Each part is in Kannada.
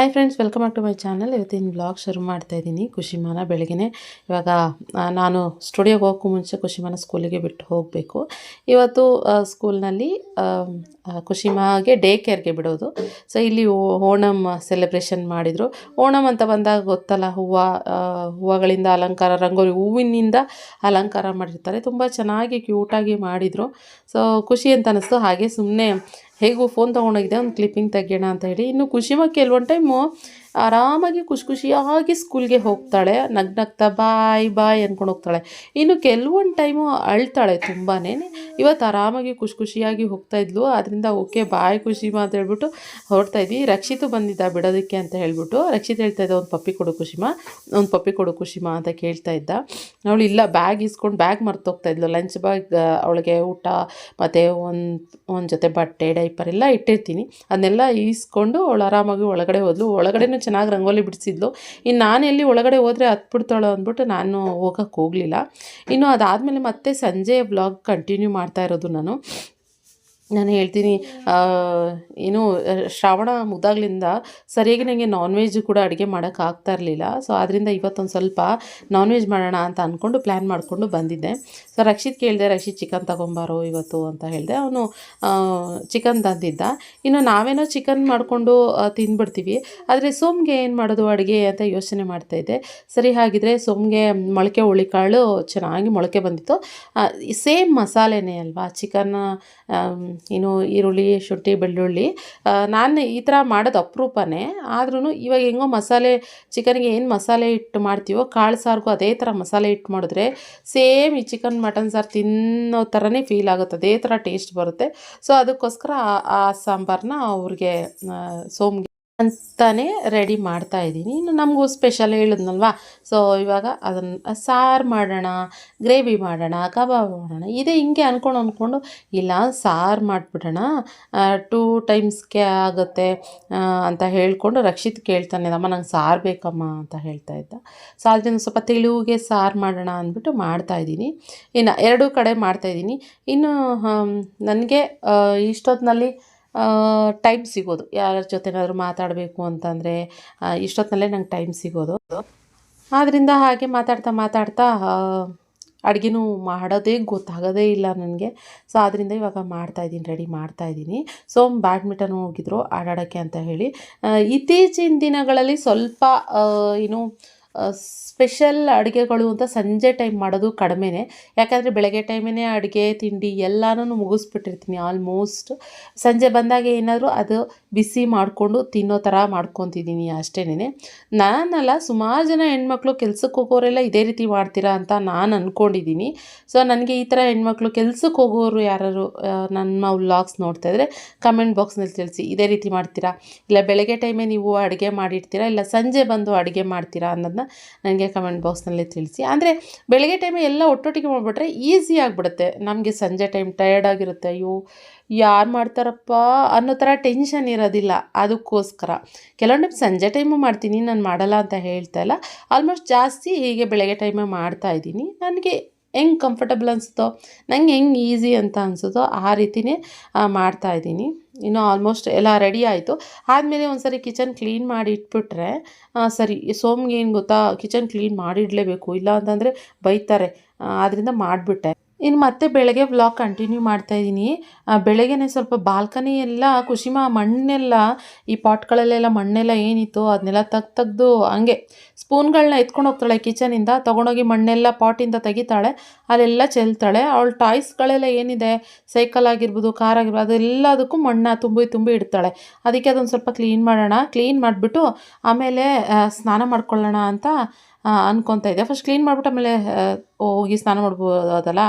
Hi friends welcome back to my channel ಇವತ್ತಿನ ಬ್ಲಾಗ್ ಶುರು ಮಾಡ್ತಾ ಇದ್ದೀನಿ. ಖುಷಿಮಾನ ಬೆಳಗ್ಗೆ ಇವಾಗ ನಾನು ಸ್ಟುಡಿಯೋಗೆ ಹೋಗೋಕ್ಕೂ ಮುಂಚೆ ಖುಷಿಮಾನ ಸ್ಕೂಲಿಗೆ ಬಿಟ್ಟು ಹೋಗಬೇಕು. ಇವತ್ತು ಸ್ಕೂಲ್ನಲ್ಲಿ ಖುಷಿಮಾಗೆ ಡೇ ಕೇರ್ಗೆ ಬಿಡೋದು. ಸೊ ಇಲ್ಲಿ ಓಣಂ ಸೆಲೆಬ್ರೇಷನ್ ಮಾಡಿದರು. ಓಣಂ ಅಂತ ಬಂದಾಗ ಗೊತ್ತಲ್ಲ, ಹೂವು ಹೂವುಗಳಿಂದ ಅಲಂಕಾರ, ರಂಗೋಲಿ ಹೂವಿನಿಂದ ಅಲಂಕಾರ ಮಾಡಿರ್ತಾರೆ. ತುಂಬ ಚೆನ್ನಾಗಿ ಕ್ಯೂಟಾಗಿ ಮಾಡಿದರು. ಸೊ ಖುಷಿ ಅಂತ ಅನ್ನಿಸ್ತು ಹಾಗೆ ಸುಮ್ಮನೆ ಹೇಗೂ ಫೋನ್ ತೊಗೊಂಡೋಗಿದೆ ಒಂದು ಕ್ಲಿಪ್ಪಿಂಗ್ ತೆಗಿಯೋಣ ಅಂತ ಹೇಳಿ. ಇನ್ನು ಖುಷಿಮ ಕೆಲವೊಂದು ಟೈಮು ಆರಾಮಾಗಿ ಖುಷಿ ಖುಷಿಯಾಗಿ ಸ್ಕೂಲ್ಗೆ ಹೋಗ್ತಾಳೆ, ನಗ್ನಗ್ತಾ ಬಾಯ್ ಬಾಯ್ ಅಂದ್ಕೊಂಡು ಹೋಗ್ತಾಳೆ. ಇನ್ನು ಕೆಲವೊಂದು ಟೈಮು ಅಳ್ತಾಳೆ ತುಂಬಾ ಇವತ್ತು ಆರಾಮಾಗಿ ಖುಷಿ ಖುಷಿಯಾಗಿ ಹೋಗ್ತಾ ಇದ್ಲು ಅದರಿಂದ ಓಕೆ, ಬಾಯ್ ಖುಷಿ ಅಂತ ಹೇಳ್ಬಿಟ್ಟು ಹೊರಡ್ತಾ ಇದ್ವಿ. ರಕ್ಷಿತು ಬಂದಿದ್ದ ಬಿಡೋದಕ್ಕೆ ಅಂತ ಹೇಳ್ಬಿಟ್ಟು, ರಕ್ಷಿತ್ ಹೇಳ್ತಾ ಇದ್ದ, ಒಂದು ಪಪ್ಪಿ ಕೊಡು ಖುಷಿಮ, ಒಂದು ಪಪ್ಪಿ ಕೊಡು ಖುಷಿಮ ಅಂತ ಕೇಳ್ತಾ ಇದ್ದ. ಅವಳು ಇಲ್ಲ, ಬ್ಯಾಗ್ ಇಸ್ಕೊಂಡು ಬ್ಯಾಗ್ ಮರ್ತೋಗ್ತಾ ಇದ್ಲು. ಲಂಚ್ ಬ್ಯಾಗ್, ಅವಳಿಗೆ ಊಟ, ಮತ್ತು ಒಂದು ಒಂದು ಜೊತೆ ಬಟ್ಟೆ, ಡೈಪರ್ ಎಲ್ಲ ಇಟ್ಟಿರ್ತೀನಿ. ಅದನ್ನೆಲ್ಲ ಈಸ್ಕೊಂಡು ಅವಳು ಆರಾಮಾಗಿ ಒಳಗಡೆ ಹೋದ್ಲು. ಒಳಗಡೆನೂ ಚೆನ್ನಾಗಿ ರಂಗೋಲಿ ಬಿಡಿಸಿದ್ಲು. ಇನ್ನು ನಾನು ಎಲ್ಲಿ ಒಳಗಡೆ ಹೋದರೆ ಹತ್ಬಿಡ್ತಾಳೋ ಅಂದ್ಬಿಟ್ಟು ನಾನು ಹೋಗೋಕ್ಕೆ ಹೋಗಲಿಲ್ಲ. ಇನ್ನು ಅದಾದಮೇಲೆ ಮತ್ತೆ ಸಂಜೆ ವ್ಲಾಗ್ ಕಂಟಿನ್ಯೂ ಮಾಡ್ತಾ ಇರೋದು ನಾನು. ನಾನು ಹೇಳ್ತೀನಿ ಏನು ಶ್ರಾವಣ ಮುಗ್ದಾಗ್ಲಿಂದ ಸರಿಯಾಗಿ ನನಗೆ ನಾನ್ ವೆಜ್ ಕೂಡ ಅಡುಗೆ ಮಾಡೋಕ್ಕೆ ಆಗ್ತಾ ಇರಲಿಲ್ಲ. ಸೊ ಅದರಿಂದ ಇವತ್ತೊಂದು ಸ್ವಲ್ಪ ನಾನ್ ವೆಜ್ ಮಾಡೋಣ ಅಂತ ಅಂದ್ಕೊಂಡು ಪ್ಲ್ಯಾನ್ ಮಾಡಿಕೊಂಡು ಬಂದಿದ್ದೆ. ಸೊ ರಕ್ಷಿತ್ ಕೇಳಿದೆ, ರಕ್ಷಿತ್ ಚಿಕನ್ ತಗೊಂಬಾರೋ ಇವತ್ತು? ಅಂತ ಹೇಳಿದೆ. ಅವನು ಚಿಕನ್ ತಂದಿದ್ದ. ಇನ್ನು ನಾವೇನೋ ಚಿಕನ್ ಮಾಡಿಕೊಂಡು ತಿಂದ್ಬಿಡ್ತೀವಿ. ಆದರೆ ಸೋಮ್ಗೆ ಏನು ಮಾಡೋದು ಅಡುಗೆ ಅಂತ ಯೋಚನೆ ಮಾಡ್ತಾಯಿದ್ದೆ ಸರಿ ಹಾಗಿದ್ರೆ ಸೋಮ್ಗೆ ಮೊಳಕೆ ಹುಳಿಕಾಳು ಚೆನ್ನಾಗಿ ಮೊಳಕೆ ಬಂದಿತ್ತು. ಸೇಮ್ ಮಸಾಲೆನೇ ಅಲ್ವಾ? ಚಿಕನ್ ಏನು ಈರುಳ್ಳಿ, ಶುಂಠಿ, ಬೆಳ್ಳುಳ್ಳಿ. ನಾನು ಈ ಥರ ಮಾಡೋದು ಅಪರೂಪನೇ. ಆದ್ರೂ ಇವಾಗ ಹೆಂಗೋ ಮಸಾಲೆ, ಚಿಕನ್ಗೆ ಏನು ಮಸಾಲೆ ಇಟ್ಟು ಮಾಡ್ತೀವೋ ಕಾಳು ಸಾರಿಗೂ ಅದೇ ಥರ ಮಸಾಲೆ ಇಟ್ಟು ಮಾಡಿದ್ರೆ ಸೇಮ್ ಈ ಚಿಕನ್, ಮಟನ್ ಸಾರು ತಿನ್ನೋ ಥರನೇ ಫೀಲ್ ಆಗುತ್ತೆ, ಅದೇ ಥರ ಟೇಸ್ಟ್ ಬರುತ್ತೆ. ಸೊ, ಅದಕ್ಕೋಸ್ಕರ ಆ- ಸಾಂಬಾರನ್ನ ಅವ್ರಿಗೆ ಸೋಮ್ಗೆ ಅಂತಾನೆ ರೆಡಿ ಮಾಡ್ತಾ ಇದ್ದೀನಿ. ಇನ್ನು ನಮಗೂ ಸ್ಪೆಷಲ್ ಹೇಳಿದ್ನಲ್ವ? ಸೊ ಇವಾಗ ಅದನ್ನು ಸಾರು ಮಾಡೋಣ ಗ್ರೇವಿ ಮಾಡೋಣ ಕಬಾಬ್ ಮಾಡೋಣ, ಇದೇ ಹಿಂಗೆ ಅಂದ್ಕೊಂಡು ಅಂದ್ಕೊಂಡು ಇಲ್ಲ, ಸಾರು ಮಾಡಿಬಿಡೋಣ. ಟೂ ಟೈಮ್ಸ್ಗೆ ಆಗುತ್ತೆ ಅಂತ ಹೇಳಿಕೊಂಡು ರಕ್ಷಿತ್ ಕೇಳ್ತಾನೆ, ಅಮ್ಮ, ನಂಗೆ ಸಾರು ಬೇಕಮ್ಮ ಅಂತ ಹೇಳ್ತಾ ಇದ್ದ. ಸೊ ಅದರಿಂದ ಸ್ವಲ್ಪ ತೆಳುವಿಗೆ ಸಾರು ಮಾಡೋಣ ಅಂದ್ಬಿಟ್ಟು ಮಾಡ್ತಾಯಿದ್ದೀನಿ ಇನ್ನು ಎರಡೂ ಕಡೆ ಮಾಡ್ತಾಯಿದ್ದೀನಿ ಇನ್ನು ನನಗೆ ಇಷ್ಟೊತ್ತಿನಲ್ಲಿ ಟೈಮ್ ಸಿಗೋದು. ಯಾರ ಜೊತೆನಾದರೂ ಮಾತಾಡಬೇಕು ಅಂತಂದರೆ ಇಷ್ಟೊತ್ತಿನಲ್ಲೇ ನಂಗೆ ಟೈಮ್ ಸಿಗೋದು. ಆದ್ದರಿಂದ ಹಾಗೆ ಮಾತಾಡ್ತಾ ಮಾತಾಡ್ತಾ ಅಡುಗೆನೂ ಮಾಡೋದೇ ಗೊತ್ತಾಗೋದೇ ಇಲ್ಲ ನನಗೆ. ಸೊ ಆದ್ದರಿಂದ ಇವಾಗ ಮಾಡ್ತಾಯಿದ್ದೀನಿ ರೆಡಿ ಮಾಡ್ತಾಯಿದ್ದೀನಿ ಸೊ ಬ್ಯಾಡ್ಮಿಂಟನ್ ಹೋಗಿದ್ರು ಆಡಾಡೋಕ್ಕೆ ಅಂತ ಹೇಳಿ. ಇತ್ತೀಚಿನ ದಿನಗಳಲ್ಲಿ ಸ್ವಲ್ಪ ಏನು ಸ್ಪೆಷಲ್ ಅಡುಗೆಗಳು ಅಂತ ಸಂಜೆ ಟೈಮ್ ಮಾಡೋದು ಕಡಿಮೆನೇ. ಯಾಕಂದರೆ ಬೆಳಗ್ಗೆ ಟೈಮೇ ಅಡುಗೆ, ತಿಂಡಿ ಎಲ್ಲಾನು ಮುಗಿಸ್ಬಿಟ್ಟಿರ್ತೀನಿ ಆಲ್ಮೋಸ್ಟ್ ಸಂಜೆ ಬಂದಾಗ ಏನಾದರೂ ಅದು ಬಿಸಿ ಮಾಡಿಕೊಂಡು ತಿನ್ನೋ ಥರ ಮಾಡ್ಕೊತಿದ್ದೀನಿ ಅಷ್ಟೇನೆ ನಾನಲ್ಲ ಸುಮಾರು ಜನ ಹೆಣ್ಮಕ್ಳು ಕೆಲ್ಸಕ್ಕೆ ಹೋಗೋರೆಲ್ಲ ಇದೇ ರೀತಿ ಮಾಡ್ತೀರಾ ಅಂತ ನಾನು ಅಂದ್ಕೊಂಡಿದ್ದೀನಿ ಸೊ, ನನಗೆ ಈ ಥರ ಹೆಣ್ಮಕ್ಳು ಕೆಲ್ಸಕ್ಕೆ ಹೋಗೋರು ಯಾರು ನನ್ನ ವ್ಲಾಗ್ಸ್ ನೋಡ್ತಾ ಇದ್ರೆ ಕಮೆಂಟ್ ಬಾಕ್ಸ್ನಲ್ಲಿ ತಿಳಿಸಿ, ಇದೇ ರೀತಿ ಮಾಡ್ತೀರಾ? ಇಲ್ಲ ಬೆಳಗ್ಗೆ ಟೈಮೇ ನೀವು ಅಡುಗೆ ಮಾಡಿರ್ತೀರಾ? ಇಲ್ಲ ಸಂಜೆ ಬಂದು ಅಡುಗೆ ಮಾಡ್ತೀರಾ ಅನ್ನೋದನ್ನ ನನಗೆ ಕಮೆಂಟ್ ಬಾಕ್ಸ್ನಲ್ಲಿ ತಿಳಿಸಿ. ಅಂದರೆ ಬೆಳಗ್ಗೆ ಟೈಮೇ ಎಲ್ಲ ಒಟ್ಟೊಟ್ಟಿಗೆ ಮಾಡಿಬಿಟ್ರೆ ಈಸಿ ಆಗಿಬಿಡುತ್ತೆ. ನಮಗೆ ಸಂಜೆ ಟೈಮ್ ಟಯರ್ಡ್ ಆಗಿರುತ್ತೆ. ಅಯ್ಯೋ, ಯಾರು ಮಾಡ್ತಾರಪ್ಪ ಅನ್ನೋ ಥರ ಟೆನ್ಷನ್ ಇರೋದಿಲ್ಲ. ಅದಕ್ಕೋಸ್ಕರ. ಕೆಲವೊಂದು ಸಂಜೆ ಟೈಮು ಮಾಡ್ತೀನಿ ನಾನು ಮಾಡಲ್ಲ ಅಂತ ಹೇಳ್ತಾ ಇಲ್ಲ. ಆಲ್ಮೋಸ್ಟ್ ಜಾಸ್ತಿ ಹೀಗೆ ಬೆಳಗ್ಗೆ ಟೈಮೇ ಮಾಡ್ತಾ ಇದ್ದೀನಿ. ನನಗೆ ಹೆಂಗೆ ಕಂಫರ್ಟಬಲ್ ಅನಿಸುತ್ತೋ ನಂಗೆ ಹೆಂಗೆ ಈಸಿ ಅಂತ ಅನಿಸುತ್ತೋ ಆ ರೀತಿನೇ ಆ, ಮಾಡ್ತಾ ಇದ್ದೀನಿ. ಇನ್ನು ಆಲ್ಮೋಸ್ಟ್ ಎಲ್ಲ ರೆಡಿ ಆಯಿತು. ಆದಮೇಲೆ ಒಂದು ಸರಿ ಕಿಚನ್ ಕ್ಲೀನ್ ಮಾಡಿ ಇಟ್ಬಿಟ್ರೆ ಸರಿ ಸೋಮ್ಗೆ ಏನು ಗೊತ್ತಾ ಕಿಚನ್ ಕ್ಲೀನ್ ಮಾಡಿಡಲೇಬೇಕು. ಇಲ್ಲ ಅಂತಂದರೆ ಬೈತಾರೆ ಆದ್ದರಿಂದ ಮಾಡಿಬಿಟ್ಟೆ. ಇನ್ನು ಮತ್ತೆ ಬೆಳಗ್ಗೆ ವ್ಲಾಗ್ ಕಂಟಿನ್ಯೂ ಮಾಡ್ತಾಯಿದ್ದೀನಿ ಬೆಳಗ್ಗೆನೆ ಸ್ವಲ್ಪ ಬಾಲ್ಕನಿ ಎಲ್ಲ ಕುಶಿಮ ಮಣ್ಣೆಲ್ಲ, ಈ ಪಾಟ್ಗಳಲ್ಲೆಲ್ಲ ಮಣ್ಣೆಲ್ಲ ಏನಿತ್ತು ಅದನ್ನೆಲ್ಲ ತೆಗ್ದು ತೆಗ್ದು ಹಂಗೆ ಸ್ಪೂನ್ಗಳನ್ನ ಎತ್ಕೊಂಡು ಹೋಗ್ತಾಳೆ ಕಿಚನಿಂದ ತೊಗೊಂಡೋಗಿ ಮಣ್ಣೆಲ್ಲ ಪಾಟಿಂದ ತೆಗಿತಾಳೆ, ಅಲ್ಲೆಲ್ಲ ಚೆಲ್ತಾಳೆ. ಅವಳ ಟಾಯ್ಸ್ಗಳೆಲ್ಲ ಏನಿದೆ ಸೈಕಲ್ ಆಗಿರ್ಬೋದು ಕಾರ್ ಆಗಿರ್ಬೋದು, ಅದೆಲ್ಲದಕ್ಕೂ ಮಣ್ಣು ತುಂಬಿ ತುಂಬಿ ಇಡ್ತಾಳೆ. ಅದಕ್ಕೆ ಅದೊಂದು ಸ್ವಲ್ಪ ಕ್ಲೀನ್ ಮಾಡೋಣ. ಕ್ಲೀನ್ ಮಾಡಿಬಿಟ್ಟು ಆಮೇಲೆ ಸ್ನಾನ ಮಾಡ್ಕೊಳ್ಳೋಣ ಅಂತ ಅನ್ಕೊತಾ ಇದ್ದೆ. ಫಸ್ಟ್ ಕ್ಲೀನ್ ಮಾಡಿಬಿಟ್ಟು ಆಮೇಲೆ ಹೋಗಿ ಸ್ನಾನ ಮಾಡ್ಬೋದಲ್ಲ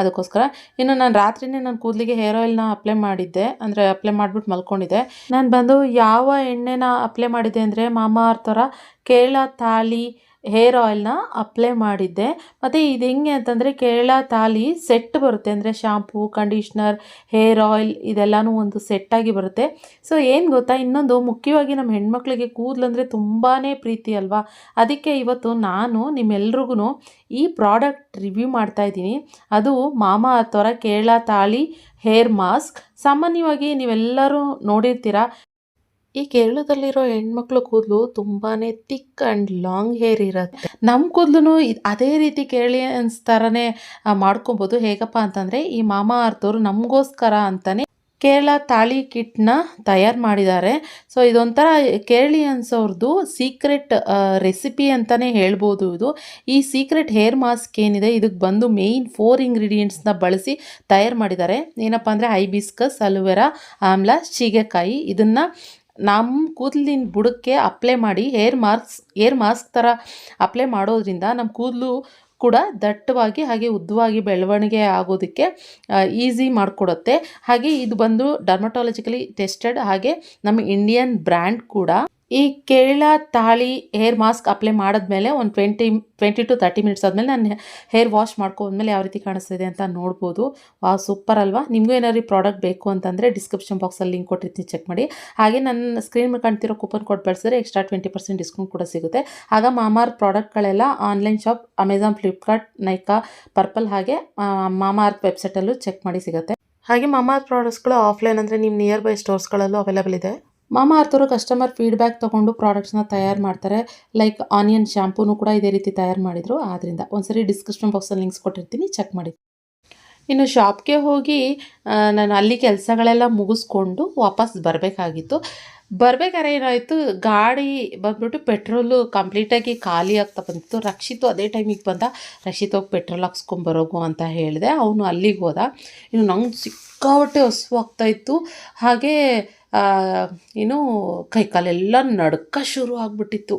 ಅದಕ್ಕೋಸ್ಕರ. ಇನ್ನು ನಾನು ರಾತ್ರಿನೇ ನಾನು ಕೂದಲಿಗೆ ಹೇರ್ ಆಯಿಲ್ನ ಅಪ್ಲೈ ಮಾಡಿದ್ದೆ. ಅಂದರೆ ಅಪ್ಲೈ ಮಾಡಿಬಿಟ್ಟು ಮಲ್ಕೊಂಡಿದ್ದೆ. ನಾನು ಬಂದು ಯಾವ ಎಣ್ಣೆನ ಅಪ್ಲೈ ಮಾಡಿದ್ದೆ ಅಂದರೆ ಮಾಮ ಅರ್ಥರ ಕೇರಳ ತಾಳಿ ಹೇರ್ ಆಯಿಲ್ನ ಅಪ್ಲೈ ಮಾಡಿದ್ದೆ. ಮತ್ತು ಇದು ಹೆಂಗೆ ಅಂತಂದರೆ ಕೇರಳ ತಾಲಿ ಸೆಟ್ ಬರುತ್ತೆ. ಅಂದರೆ ಶಾಂಪೂ, ಕಂಡೀಷ್ನರ್, ಹೇರ್ ಆಯಿಲ್ ಇದೆಲ್ಲನೂ ಒಂದು ಸೆಟ್ಟಾಗಿ ಬರುತ್ತೆ. ಸೊ ಏನು ಗೊತ್ತಾ? ಇನ್ನೊಂದು ಮುಖ್ಯವಾಗಿ ನಮ್ಮ ಹೆಣ್ಮಕ್ಳಿಗೆ ಕೂದಲಂದರೆ ತುಂಬಾ ಪ್ರೀತಿ ಅಲ್ವಾ? ಅದಕ್ಕೆ ಇವತ್ತು ನಾನು ನಿಮ್ಮೆಲ್ರಿಗೂ ಈ ಪ್ರಾಡಕ್ಟ್ ರಿವ್ಯೂ ಮಾಡ್ತಾ ಇದ್ದೀನಿ. ಅದು ಮಾಮಾ ಅಥವಾ ಕೇರಳ ತಾಳಿ ಹೇರ್ ಮಾಸ್ಕ್. ಸಾಮಾನ್ಯವಾಗಿ ನೀವೆಲ್ಲರೂ ನೋಡಿರ್ತೀರ ಈ ಕೇರಳದಲ್ಲಿರೋ ಹೆಣ್ಮಕ್ಳು ಕೂದಲು ತುಂಬಾನೇ ತಿಕ್ ಆ್ಯಂಡ್ ಲಾಂಗ್ ಹೇರ್ ಇರುತ್ತೆ. ನಮ್ಮ ಕೂದಲು ಅದೇ ರೀತಿ ಕೇರಳಿಯನ್ಸ್ ಥರನೇ ಮಾಡ್ಕೊಬೋದು. ಹೇಗಪ್ಪ ಅಂತಂದರೆ, ಈ ಮಾಮಾ ಅರ್ಥವ್ರು ನಮಗೋಸ್ಕರ ಅಂತಾನೆ ಕೇರಳ ತಾಳಿ ಕಿಟ್ನ ತಯಾರು ಮಾಡಿದ್ದಾರೆ. ಸೊ, ಇದೊಂಥರ ಕೇರಳಿಯನ್ಸ್ ಅವ್ರದ್ದು ಸೀಕ್ರೆಟ್ ರೆಸಿಪಿ ಅಂತಲೇ ಹೇಳ್ಬೋದು ಇದು. ಈ ಸೀಕ್ರೆಟ್ ಹೇರ್ ಮಾಸ್ಕ್ ಏನಿದೆ ಇದಕ್ಕೆ ಬಂದು ಮೇಯ್ನ್ ಫೋರ್ ಇಂಗ್ರೀಡಿಯೆಂಟ್ಸ್ನ ಬಳಸಿ ತಯಾರು ಮಾಡಿದ್ದಾರೆ. ಏನಪ್ಪ ಅಂದರೆ, ಹೈಬಿಸ್ಕಸ್, ಅಲುವೆರಾ, ಆಮ್ಲ, ಸೀಗೆಕಾಯಿ, ಇದನ್ನು ನಮ್ಮ ಕೂದಲಿನ ಬುಡಕ್ಕೆ ಅಪ್ಲೈ ಮಾಡಿ ಹೇರ್ ಮಾರ್ಕ್ಸ್ ಏರ್ ಮಾಸ್ಕ್ ಥರ ಅಪ್ಲೈ ಮಾಡೋದ್ರಿಂದ ನಮ್ಮ ಕೂದಲು ಕೂಡ ದಟ್ಟವಾಗಿ ಹಾಗೆ ಉದ್ದವಾಗಿ ಬೆಳವಣಿಗೆ ಆಗೋದಕ್ಕೆ ಈಸಿ ಮಾಡಿಕೊಡುತ್ತೆ. ಹಾಗೆ ಇದು ಬಂದು ಡರ್ಮಟಾಲಜಿಕಲಿ ಟೆಸ್ಟೆಡ್ ಹಾಗೆ ನಮ್ಮ ಇಂಡಿಯನ್ ಬ್ರ್ಯಾಂಡ್ ಕೂಡ ಈ ಕೇರಳ ತಾಳಿ ಹೇರ್ ಮಾಸ್ಕ್ ಅಪ್ಲೈ ಮಾಡಿದ್ಮೇಲೆ ಒಂದು twenty twenty to thirty minutes ಆದಮೇಲೆ ನಾನು ಹೇರ್ ವಾಶ್ ಮಾಡ್ಕೊಂಡ್ಮೇಲೆ ಯಾವ ರೀತಿ ಕಾಣಿಸ್ತಿದೆ ಅಂತ ನೋಡ್ಬೋದು. ವಾ ಸೂಪರ್ ಅಲ್ವಾ? ನಿಮಗೂ ಏನಾದ್ರು ಪ್ರಾಡಕ್ಟ್ ಬೇಕು ಅಂತಂದರೆ ಡಿಸ್ಕ್ರಿಪ್ಷನ್ ಬಾಕ್ಸಲ್ಲಿ ಲಿಂಕ್ ಕೊಟ್ಟಿರ್ತೀನಿ ಚೆಕ್ ಮಾಡಿ. ಹಾಗೆ ನನ್ನ ಸ್ಕ್ರೀನ್ ಮೇಲೆ ಕಾಣ್ತಿರೋ ಕೂಪನ್ ಕೋಡ್ ಬಳಸಿದ್ರೆ ಎಕ್ಸ್ಟ್ರಾ ಟ್ವೆಂಟಿ ಪರ್ಸೆಂಟ್ ಡಿಸ್ಕೌಂಟ್ ಕೂಡ ಸಿಗುತ್ತೆ. ಆಗ ಮಾಮಾರ್ ಪ್ರಾಡಕ್ಟ್ಗಳೆಲ್ಲ online shop Amazon Flipkart Nykaa Purplle ಹಾಗೆ ಮಾಮಾರ್ ವೆಬ್ಸೈಟಲ್ಲೂ ಚೆಕ್ ಮಾಡಿ ಸಿಗುತ್ತೆ. ಹಾಗೆ ಮಾಮಾರ್ ಪ್ರಾಡಕ್ಟ್ಸ್ಗಳು ಆಫ್ಲೈನ್ ಅಂದರೆ ನಿಮ್ಮ ನಿಯರ್ ಬೈ ಸ್ಟೋರ್ಸ್ಗಳಲ್ಲೂ ಅವೈಲೇಬಲ್ ಇದೆ. ಮಾಮಾ ಅರ್ಥರು ಕಸ್ಟಮರ್ ಫೀಡ್ಬ್ಯಾಕ್ ತೊಗೊಂಡು ಪ್ರಾಡಕ್ಟ್ಸ್ನ ತಯಾರು ಮಾಡ್ತಾರೆ. ಲೈಕ್ ಆನಿಯನ್ ಶ್ಯಾಂಪೂನು ಕೂಡ ಇದೇ ರೀತಿ ತಯಾರು ಮಾಡಿದರು. ಆದ್ದರಿಂದ ಒಂದ್ಸರಿ ಡಿಸ್ಕ್ರಿಪ್ಷನ್ ಬಾಕ್ಸಲ್ಲಿ ಲಿಂಕ್ಸ್ ಕೊಟ್ಟಿರ್ತೀನಿ. ಚೆಕ್ ಮಾಡಿ. ಇನ್ನು ಶಾಪ್ಗೆ ಹೋಗಿ ನಾನು ಅಲ್ಲಿ ಕೆಲಸಗಳೆಲ್ಲ ಮುಗಿಸ್ಕೊಂಡು ವಾಪಸ್ ಬರಬೇಕಾಗಿತ್ತು. ಬರಬೇಕಾದ್ರೆ ಏನಾಯಿತು, ಗಾಡಿ ಬಂದ್ಬಿಟ್ಟು ಪೆಟ್ರೋಲು ಕಂಪ್ಲೀಟಾಗಿ ಖಾಲಿ ಆಗ್ತಾ ಬಂದಿತ್ತು. ರಕ್ಷಿತು ಅದೇ ಟೈಮಿಗೆ ಬಂದ, ರಕ್ಷಿತ್ ಹೋಗಿ ಪೆಟ್ರೋಲ್ ಹಾಕ್ಸ್ಕೊಂಬರೋಗು ಅಂತ ಹೇಳಿದೆ. ಅವನು ಅಲ್ಲಿಗೆ ಹೋದ. ಇನ್ನು ನಂಗೆ ಸಿಕ್ಕಾಪಟ್ಟೆ ಹಸುವಾಗ್ತಾಯಿತ್ತು ಹಾಗೆ ಆ, ಕೈ ಕೈಕಾಲೆಲ್ಲ ನಡ್ಕ ಶುರು ಆಗಿಬಿಟ್ಟಿತ್ತು.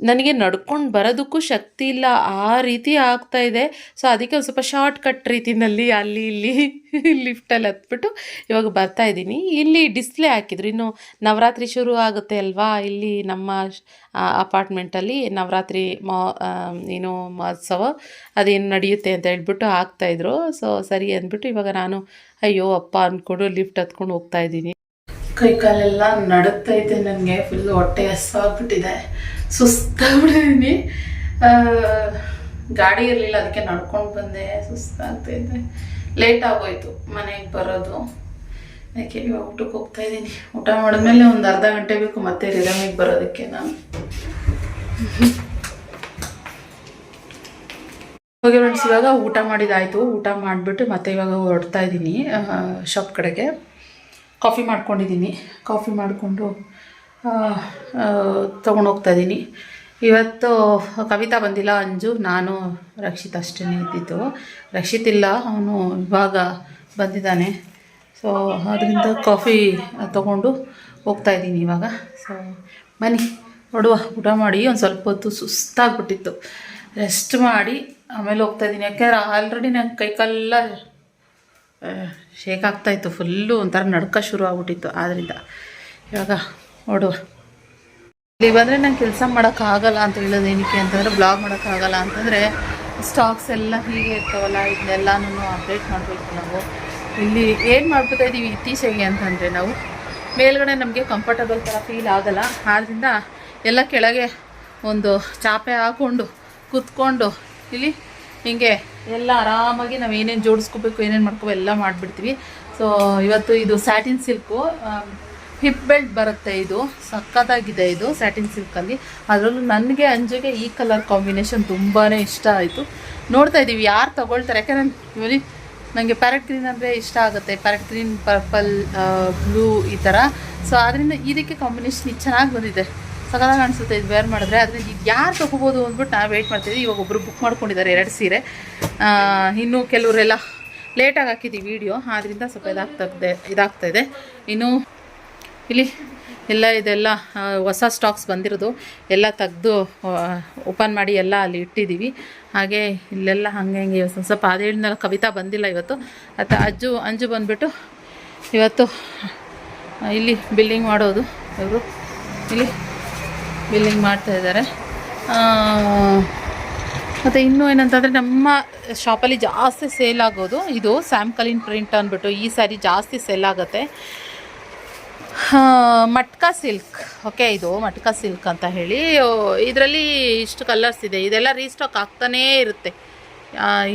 ನನಗೆ ನಡ್ಕೊಂಡು ಬರೋದಕ್ಕೂ ಶಕ್ತಿ ಇಲ್ಲ. ಆ ರೀತಿ ಆಗ್ತಾ ಇದೆ. ಸೊ ಅದಕ್ಕೆ ಒಂದು ಸ್ವಲ್ಪ ಶಾರ್ಟ್ ಕಟ್ ರೀತಿನಲ್ಲಿ ಅಲ್ಲಿ ಇಲ್ಲಿ ಲಿಫ್ಟಲ್ಲಿ ಹತ್ಬಿಟ್ಟು ಇವಾಗ ಬರ್ತಾ ಇದ್ದೀನಿ. ಇಲ್ಲಿ ಡಿಸ್ಪ್ಲೇ ಹಾಕಿದ್ರು. ಇನ್ನು ನವರಾತ್ರಿ ಶುರು ಆಗುತ್ತೆ ಅಲ್ವಾ? ಇಲ್ಲಿ ನಮ್ಮ ಅಪಾರ್ಟ್ಮೆಂಟಲ್ಲಿ ನವರಾತ್ರಿ ಮಾ ಏನು ಮಹೋತ್ಸವ ಅದೇನು ನಡೆಯುತ್ತೆ ಅಂತ ಹೇಳ್ಬಿಟ್ಟು ಹಾಕ್ತಾಯಿದ್ರು ಸೊ ಸರಿ ಅಂದ್ಬಿಟ್ಟು ಇವಾಗ ನಾನು ಅಯ್ಯೋ ಅಪ್ಪ ಅಂದ್ಕೊಂಡು ಲಿಫ್ಟ್ ಹತ್ಕೊಂಡು ಹೋಗ್ತಾ ಇದ್ದೀನಿ. ಕೈ ಕಾಲೆಲ್ಲ ನಡುತ್ತೈತೆ ನನಗೆ ಫುಲ್ ಹೊಟ್ಟೆ ಹಸ್ವಾಗ್ಬಿಟ್ಟಿದೆ ಸುಸ್ತಾಗ್ಬಿಟ್ಟಿದ್ದೀನಿ ಗಾಡಿ ಇರಲಿಲ್ಲ, ಅದಕ್ಕೆ ನಡ್ಕೊಂಡು ಬಂದೆ ಸುಸ್ತಾಗ್ತೈತೆ ಲೇಟ್ ಆಗೋಯ್ತು, ಮನೆಗೆ ಬರೋದು. ಯಾಕೆ ಇವಾಗ ಊಟಕ್ಕೆ ಹೋಗ್ತಾ ಇದ್ದೀನಿ ಊಟ ಮಾಡಿದ್ಮೇಲೆ ಒಂದು ಅರ್ಧ ಗಂಟೆ ಬೇಕು, ಮತ್ತೆ ರಿದಮಿಗೆ ಬರೋದಕ್ಕೆ ನಾನು. ಹೋಗಿ ಫ್ರೆಂಡ್ಸ್ ಇವಾಗ ಊಟ ಮಾಡಿದಾಯಿತು. ಊಟ ಮಾಡಿಬಿಟ್ಟು ಮತ್ತೆ ಇವಾಗ ಹೊರಡ್ತಾ ಇದ್ದೀನಿ ಶಾಪ್ ಕಡೆಗೆ. ಕಾಫಿ ಮಾಡ್ಕೊಂಡಿದ್ದೀನಿ. ಕಾಫಿ ಮಾಡಿಕೊಂಡು ತೊಗೊಂಡೋಗ್ತಾಯಿದ್ದೀನಿ ಇವತ್ತು ಕವಿತಾ ಬಂದಿಲ್ಲ, ಅಂಜು. ನಾನು ರಕ್ಷಿತ್ ಅಷ್ಟೇ ಇದ್ದಿದ್ದು. ರಕ್ಷಿತ್ ಇಲ್ಲ, ಅವನು ಇವಾಗ ಬಂದಿದ್ದಾನೆ. ಸೊ ಅದರಿಂದ ಕಾಫಿ ತೊಗೊಂಡು ಹೋಗ್ತಾ ಇದ್ದೀನಿ ಇವಾಗ. ಸೊ ಬನ್ನಿ, ನೋಡುವ. ಊಟ ಮಾಡಿ, ಒಂದು ಸ್ವಲ್ಪ ಹೊತ್ತು ಸುಸ್ತಾಗ್ಬಿಟ್ಟಿತ್ತು. ರೆಸ್ಟ್ ಮಾಡಿ, ಆಮೇಲೆ ಹೋಗ್ತಾ ಇದ್ದೀನಿ. ಯಾಕೆಂದ್ರೆ ಆಲ್ರೆಡಿ ನಂಗೆ ಕೈಕಾಲೆಲ್ಲ ಶೇಕ್ ಆಗ್ತಾಯಿತ್ತು. ಫುಲ್ಲು ಒಂಥರ ನಡ್ಕ ಶುರು ಆಗ್ಬಿಟ್ಟಿತ್ತು. ಆದ್ದರಿಂದ ಇವಾಗ ನೋಡುವ. ಇಲ್ಲಿ ಬಂದರೆ ನಂಗೆ ಕೆಲಸ ಮಾಡೋಕ್ಕಾಗಲ್ಲ ಅಂತ ಹೇಳೋದು ಏನಕ್ಕೆ ಅಂತಂದರೆ ಬ್ಲಾಗ್ ಮಾಡೋಕ್ಕಾಗಲ್ಲ ಅಂತಂದರೆ ಸ್ಟಾಕ್ಸ್ ಎಲ್ಲ ಹೀಗೆ ಇರ್ತಾವಲ್ಲ ಇದನ್ನೆಲ್ಲನೂ ಅಪ್ಡೇಟ್ ಮಾಡಬೇಕು ನಾವು. ಇಲ್ಲಿ ಏನು ಮಾಡ್ಬಿಡ್ತಾ ಇದ್ದೀವಿ ಇತ್ತೀಚೆಗೆ ಅಂತಂದರೆ ನಾವು, ಮೇಲ್ಗಡೆ ನಮಗೆ ಕಂಫರ್ಟಬಲ್ ಥರ ಫೀಲ್ ಆಗಲ್ಲ. ಆದ್ದರಿಂದ ಎಲ್ಲ ಕೆಳಗೆ ಒಂದು ಚಾಪೆ ಹಾಕ್ಕೊಂಡು ಕೂತ್ಕೊಂಡು ಇಲ್ಲಿ ಹಿಂಗೆ ಎಲ್ಲ ಆರಾಮಾಗಿ ನಾವು ಏನೇನು ಜೋಡಿಸ್ಕೋಬೇಕು, ಏನೇನು ಮಾಡ್ಕೋಬೇಕು ಎಲ್ಲ ಮಾಡಿಬಿಡ್ತೀವಿ. ಸೊ ಇವತ್ತು ಇದು ಸ್ಯಾಟಿನ್ ಸಿಲ್ಕು ಹಿಪ್ ಬೆಲ್ಟ್ ಬರುತ್ತೆ ಇದು. ಸಕ್ಕತ್ತಾಗಿದೆ ಇದು ಸ್ಯಾಟಿನ್ ಸಿಲ್ಕಲ್ಲಿ ಅದರಲ್ಲೂ ನನಗೆ ಅಂಜಿಗೆ ಈ ಕಲರ್ ಕಾಂಬಿನೇಷನ್ ತುಂಬಾ ಇಷ್ಟ ಆಯಿತು. ನೋಡ್ತಾ ಇದ್ದೀವಿ ಯಾರು ತಗೊಳ್ತಾರೆ. ಯಾಕಂದ್ರೆ ಇವರಿ ನನಗೆ ಪ್ಯಾರೆಟ್ ಗ್ರೀನ್ ಅಂದರೆ ಇಷ್ಟ ಆಗುತ್ತೆ. ಪ್ಯಾರೆಟ್ ಗ್ರೀನ್ ಪರ್ಪಲ್ ಬ್ಲೂ ಈ ಥರ ಸೊ ಅದರಿಂದ ಇದಕ್ಕೆ ಕಾಂಬಿನೇಷನ್ ಚೆನ್ನಾಗಿ ಬಂದಿದೆ. ಸಖತ್ತಾಗಿ ಅನಿಸುತ್ತೆ, ಇದು ವೇರ್ ಮಾಡಿದ್ರೆ. ಅದರಿಂದ ಇದು ಯಾರು ತೊಗೋಬೋದು ಅಂದ್ಬಿಟ್ಟು ನಾವು ವೆಯ್ಟ್ ಮಾಡ್ತಿದ್ವಿ. ಇವಾಗ ಒಬ್ಬರು ಬುಕ್ ಮಾಡ್ಕೊಂಡಿದ್ದಾರೆ ಎರಡು ಸೀರೆ. ಇನ್ನೂ ಕೆಲವರೆಲ್ಲ ಲೇಟಾಗಿ ಹಾಕಿದ್ದೀವಿ ವೀಡಿಯೋ ಆದ್ದರಿಂದ ಸ್ವಲ್ಪ ಇದಾಗ್ತದೆ ಇದಾಗ್ತಾ ಇದೆ. ಇನ್ನು ಇಲ್ಲಿ ಎಲ್ಲ ಇದೆಲ್ಲ ಹೊಸ ಸ್ಟಾಕ್ಸ್ ಬಂದಿರೋದು. ಎಲ್ಲ ತೆಗೆದು ಓಪನ್ ಮಾಡಿ ಎಲ್ಲ ಅಲ್ಲಿ ಇಟ್ಟಿದ್ದೀವಿ ಹಾಗೆ ಇಲ್ಲೆಲ್ಲ ಹಂಗೆ ಹಂಗೆ ಸ್ವಲ್ಪ ಅದು ಕವಿತಾ ಬಂದಿಲ್ಲ ಇವತ್ತು. ಮತ್ತು ಅಜ್ಜು, ಅಂಜು ಬಂದುಬಿಟ್ಟು ಇವತ್ತು ಇಲ್ಲಿ ಬಿಲ್ಲಿಂಗ್ ಮಾಡೋದು ಇವರು. ಇಲ್ಲಿ ಬಿಲ್ಲಿಂಗ್ ಮಾಡ್ತಾ ಇದ್ದಾರೆ. ಮತ್ತು ಇನ್ನೂ ಏನಂತಂದರೆ ನಮ್ಮ ಶಾಪಲ್ಲಿ ಜಾಸ್ತಿ ಸೇಲ್ ಆಗೋದು ಇದು ಸ್ಯಾಮ್ ಕಲಿನ್ ಪ್ರಿಂಟ್ ಅಂದ್ಬಿಟ್ಟು ಈ ಸ್ಯಾರಿ ಜಾಸ್ತಿ ಸೇಲ್ ಆಗುತ್ತೆ. ಮಟ್ಕಾ ಸಿಲ್ಕ್ ಓಕೆ ಇದು ಮಟ್ಕಾ ಸಿಲ್ಕ್ ಅಂತ ಹೇಳಿ ಇದರಲ್ಲಿ ಇಷ್ಟು ಕಲರ್ಸ್ ಇದೆ. ಇದೆಲ್ಲ ರೀಸ್ಟಾಕ್ ಆಗ್ತಾನೇ ಇರುತ್ತೆ.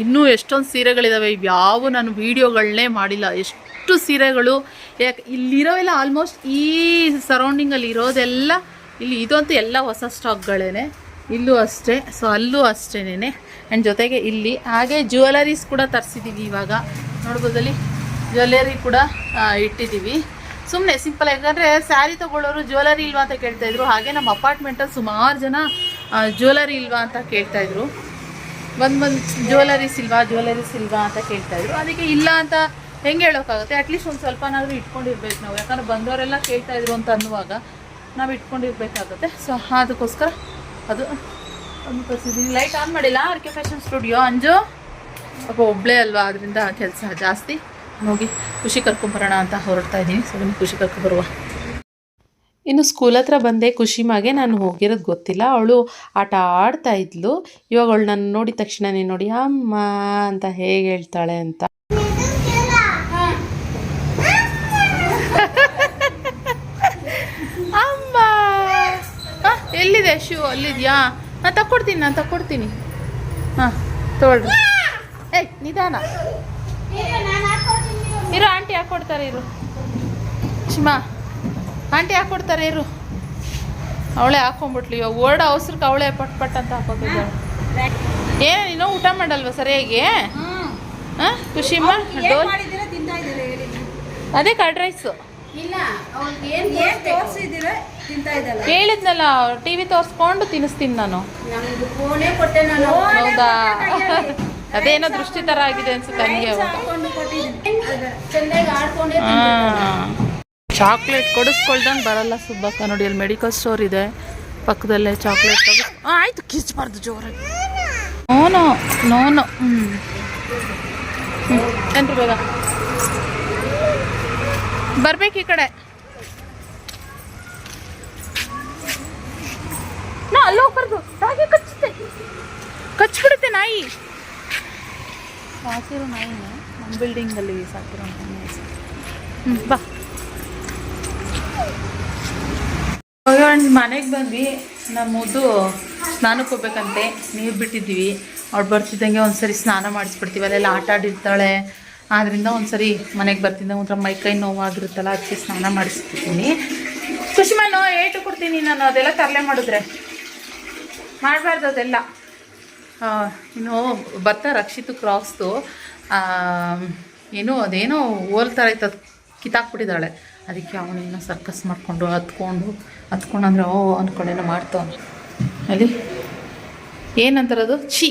ಇನ್ನೂ ಎಷ್ಟೊಂದು ಸೀರೆಗಳಿದ್ದಾವೆ ಯಾವ ನಾನು ವೀಡಿಯೋಗಳನ್ನೇ ಮಾಡಿಲ್ಲ. ಎಷ್ಟು ಸೀರೆಗಳು, ಯಾಕೆ, ಇಲ್ಲಿರೋವೆಲ್ಲ ಆಲ್ಮೋಸ್ಟ್ ಈ ಸರೌಂಡಿಂಗಲ್ಲಿ ಇರೋದೆಲ್ಲ ಇಲ್ಲಿ ಇದಂತೂ ಎಲ್ಲ ಹೊಸ ಸ್ಟಾಕ್ಗಳೇನೆ ಇಲ್ಲೂ ಅಷ್ಟೇ ಸೊ ಅಲ್ಲೂ ಅಷ್ಟೇನೆ ಆ್ಯಂಡ್ ಜೊತೆಗೆ ಇಲ್ಲಿ ಹಾಗೆ ಜ್ಯುವೆಲರೀಸ್ ಕೂಡ ತರಿಸಿದ್ದೀವಿ ಇವಾಗ. ನೋಡ್ಬೋದಲ್ಲಿ ಜ್ಯುವೆಲರಿ ಕೂಡ ಇಟ್ಟಿದ್ದೀವಿ ಸುಮ್ಮನೆ ಸಿಂಪಲ್ ಯಾಕಂದರೆ ಸ್ಯಾರಿ ತೊಗೊಳ್ಳೋರು ಜ್ಯುವೆಲರಿ ಇಲ್ವಾ ಅಂತ ಕೇಳ್ತಾಯಿದ್ರು ಹಾಗೆ ನಮ್ಮ ಅಪಾರ್ಟ್ಮೆಂಟಲ್ಲಿ ಸುಮಾರು ಜನ ಜ್ಯುವೆಲರಿ ಇಲ್ವಾ ಅಂತ ಕೇಳ್ತಾಯಿದ್ರು ಬಂದು ಬಂದು ಜ್ಯುವೆಲರೀಸ್ ಇಲ್ವಾ ಜ್ಯುವೆಲರೀಸ್ ಇಲ್ವಾ ಅಂತ ಕೇಳ್ತಾಯಿದ್ರು ಅದಕ್ಕೆ ಇಲ್ಲ ಅಂತ ಹೆಂಗೆ ಹೇಳೋಕ್ಕಾಗುತ್ತೆ? ಅಟ್ಲೀಸ್ಟ್ ಒಂದು ಸ್ವಲ್ಪನಾದರೂ ಇಟ್ಕೊಂಡಿರ್ಬೇಕು ನಾವು. ಯಾಕಂದ್ರೆ ಬಂದವರೆಲ್ಲ ಕೇಳ್ತಾಯಿದ್ರು ಅಂತ ಅನ್ನುವಾಗ ನಾವು ಇಟ್ಕೊಂಡಿರ್ಬೇಕಾಗುತ್ತೆ. ಸೊ ಅದಕ್ಕೋಸ್ಕರ ಅದು ಒಂದು ಲೈಟ್ ಆನ್ ಮಾಡಿಲ್ಲ. R K fashion studio Anju. ಪಾಪ ಒಬ್ಬಳೇ ಅಲ್ವಾ, ಅದರಿಂದ ಕೆಲಸ ಜಾಸ್ತಿ. ಹೋಗಿ ಖುಷಿ ಕರ್ಕೊಂಬರೋಣ ಅಂತ ಹೊರಡ್ತಾ ಇದ್ದೀನಿ. ಸೊ ನಿಮ್ಗೆ ಖುಷಿ ಕರ್ಕೊಂಬರುವ ಇನ್ನು ಸ್ಕೂಲ್ ಹತ್ರ ಬಂದೆ ಖುಷಿಮಾಗೆ ನಾನು ಹೋಗಿರೋದು ಗೊತ್ತಿಲ್ಲ. ಅವಳು ಆಟ ಆಡ್ತಾ ಇದ್ಲು. ಇವಾಗ ಅವಳು ನನ್ನ ನೋಡಿದ ತಕ್ಷಣನೇ ನೋಡಿ, ಅಮ್ಮ ಅಂತ ಹೇಗೆ ಹೇಳ್ತಾಳೆ ಅಂತ ಅಮ್ಮ ಆ, ಎಲ್ಲಿದೆ ಶೂ ಅಲ್ಲಿದೆಯಾ? ನಾನು ತಕ್ಕೊಡ್ತೀನಿ ನಾನು ತಕ್ಕೊಡ್ತೀನಿ. ಹಾಂ ತೊಗೊಳ್ರಿ. ಏಯ್ ನಿಧಾನ. ಇರು ಆಂಟಿ ಹಾಕ್ಕೊಡ್ತಾರೆ ಇರು. ಶಿಮಾ ಆಂಟಿ ಹಾಕ್ಕೊಡ್ತಾರೆ ಇರು. ಅವಳೆ ಹಾಕೊಂಡ್ಬಿಟ್ಲು ಇವಾಗ ಓರ್ಡ್ ಅವಸರಕ್ಕೆ ಅವಳೇ ಪಟ್ ಪಟ್ ಅಂತ ಹಾಕೋತಿದ್ದಾಳೆ. ಏನು ನೀನು ಊಟ ಮಾಡಲ್ವಾ ಸರಿಯಾಗಿ ಹಾಂ ಖುಷಿಮ್ಮ ಡೋಲ್. ಅದೇ ಕರ್ಡ್ ರೈಸು. ತೋರಿಸಿದಿರ ತಿಂತಾ ಇದ್ದಲ್ಲ ಹೇಳಿದ್ನಲ್ಲ ಟಿವಿ ತೋರಿಸ್ಕೊಂಡು ತಿನ್ನಿಸ್ತೀನಿ ನಾನು. ನಮ್ದು ಫೋನೇ ಕೊಟ್ಟೆ ನಾನು. ಹೌದಾ? ಅದೇನೋ ದೃಷ್ಟಿ ಥರ ಆಗಿದೆ ಅನ್ಸುತ್ತೆ ಹಂಗೆ ಆಡ್ಕೊಂಡೆ ಚಾಕ್ಲೇಟ್ ಕೊಡಿಸ್ಕೊಳ್ದಂಗೆ ಬರಲ್ಲ ಸುಬ್ಬಕ್ಕ. ನೋಡಿ ಅಲ್ಲಿ ಮೆಡಿಕಲ್ ಸ್ಟೋರ್ ಇದೆ. ಪಕ್ಕದಲ್ಲೇ ಚಾಕ್ಲೇಟ್ ಆಯ್ತು ಕಿಚ್ಬಾರ್ದು ಜೋರಾಗಿ. ನೋನು ನೋನು. ಹ್ಞೂ ಎಂಟ್ರು ಬೇಗ. ಬರ್ಬೇಕು ಈ ಕಡೆ. ನಾ ಅಲ್ಲಿ ಹೋಗ್ಬಾರ್ದು. ಕಚ್ಚುತ್ತೆ ಕಚ್ಬಿಡುತ್ತೆ ನಾಯಿ. ಸಾಕಿರೋ ನಾಯಿ ನಮ್ಮ ಬಿಲ್ಡಿಂಗಲ್ಲಿ ಸಾಕಿರೋ ನಾಯಿ ಹ್ಞೂ ಬಾ. ಮನೆಗೆ ಬಂದ್ವಿ. ನಮ್ಮ ಮುದ್ದು ಸ್ನಾನಕ್ಕೆ ಹೋಗ್ಬೇಕಂತೆ. ನೀರು ಬಿಟ್ಟಿದ್ದೀವಿ. ಅವ್ಳು ಬರ್ತಿದ್ದಂಗೆ ಒಂದ್ಸರಿ ಸ್ನಾನ ಮಾಡಿಸ್ಬಿಡ್ತೀವಿ. ಅಲ್ಲೆಲ್ಲ ಆಟ ಆಡಿರ್ತಾಳೆ. ಆದ್ದರಿಂದ ಒಂದ್ಸರಿ ಮನೆಗೆ ಬರ್ತಿದ್ದೆ ಒಂಥರ ಮೈ ಕೈ ನೋವಾಗಿರುತ್ತಲ್ಲ ಹಚ್ಚಿ ಸ್ನಾನ ಮಾಡಿಸ್ತಿದ್ದೀನಿ. ಖುಷಿಮಾನು ಏಟು ಕೊಡ್ತೀನಿ ನಾನು, ಅದೆಲ್ಲ ತರಲೆ ಮಾಡಿದ್ರೆ. ಮಾಡಬಾರ್ದು ಅದೆಲ್ಲ. ಇನ್ನು ಬರ್ತಾ ರಕ್ಷಿತು ಕ್ರಾಕ್ಸ್ದು ಏನು, ಅದೇನೋ ಓಲ್ ಥರ ಇತ್ತು, ಅದು ಕಿತ್ತಾಕ್ಬಿಟ್ಟಿದ್ದಾಳೆ. ಅದಕ್ಕೆ ಅವನೇನೋ ಸರ್ಕಸ್ ಮಾಡಿಕೊಂಡು, ಹತ್ಕೊಂಡು ಹತ್ಕೊಂಡು ಅಂದರೆ ಓ ಅಂದ್ಕೊಂಡೇನೋ ಮಾಡ್ತಾವನು. ಅಲ್ಲಿ? ಏನಂತಾರದು? ಛೀ!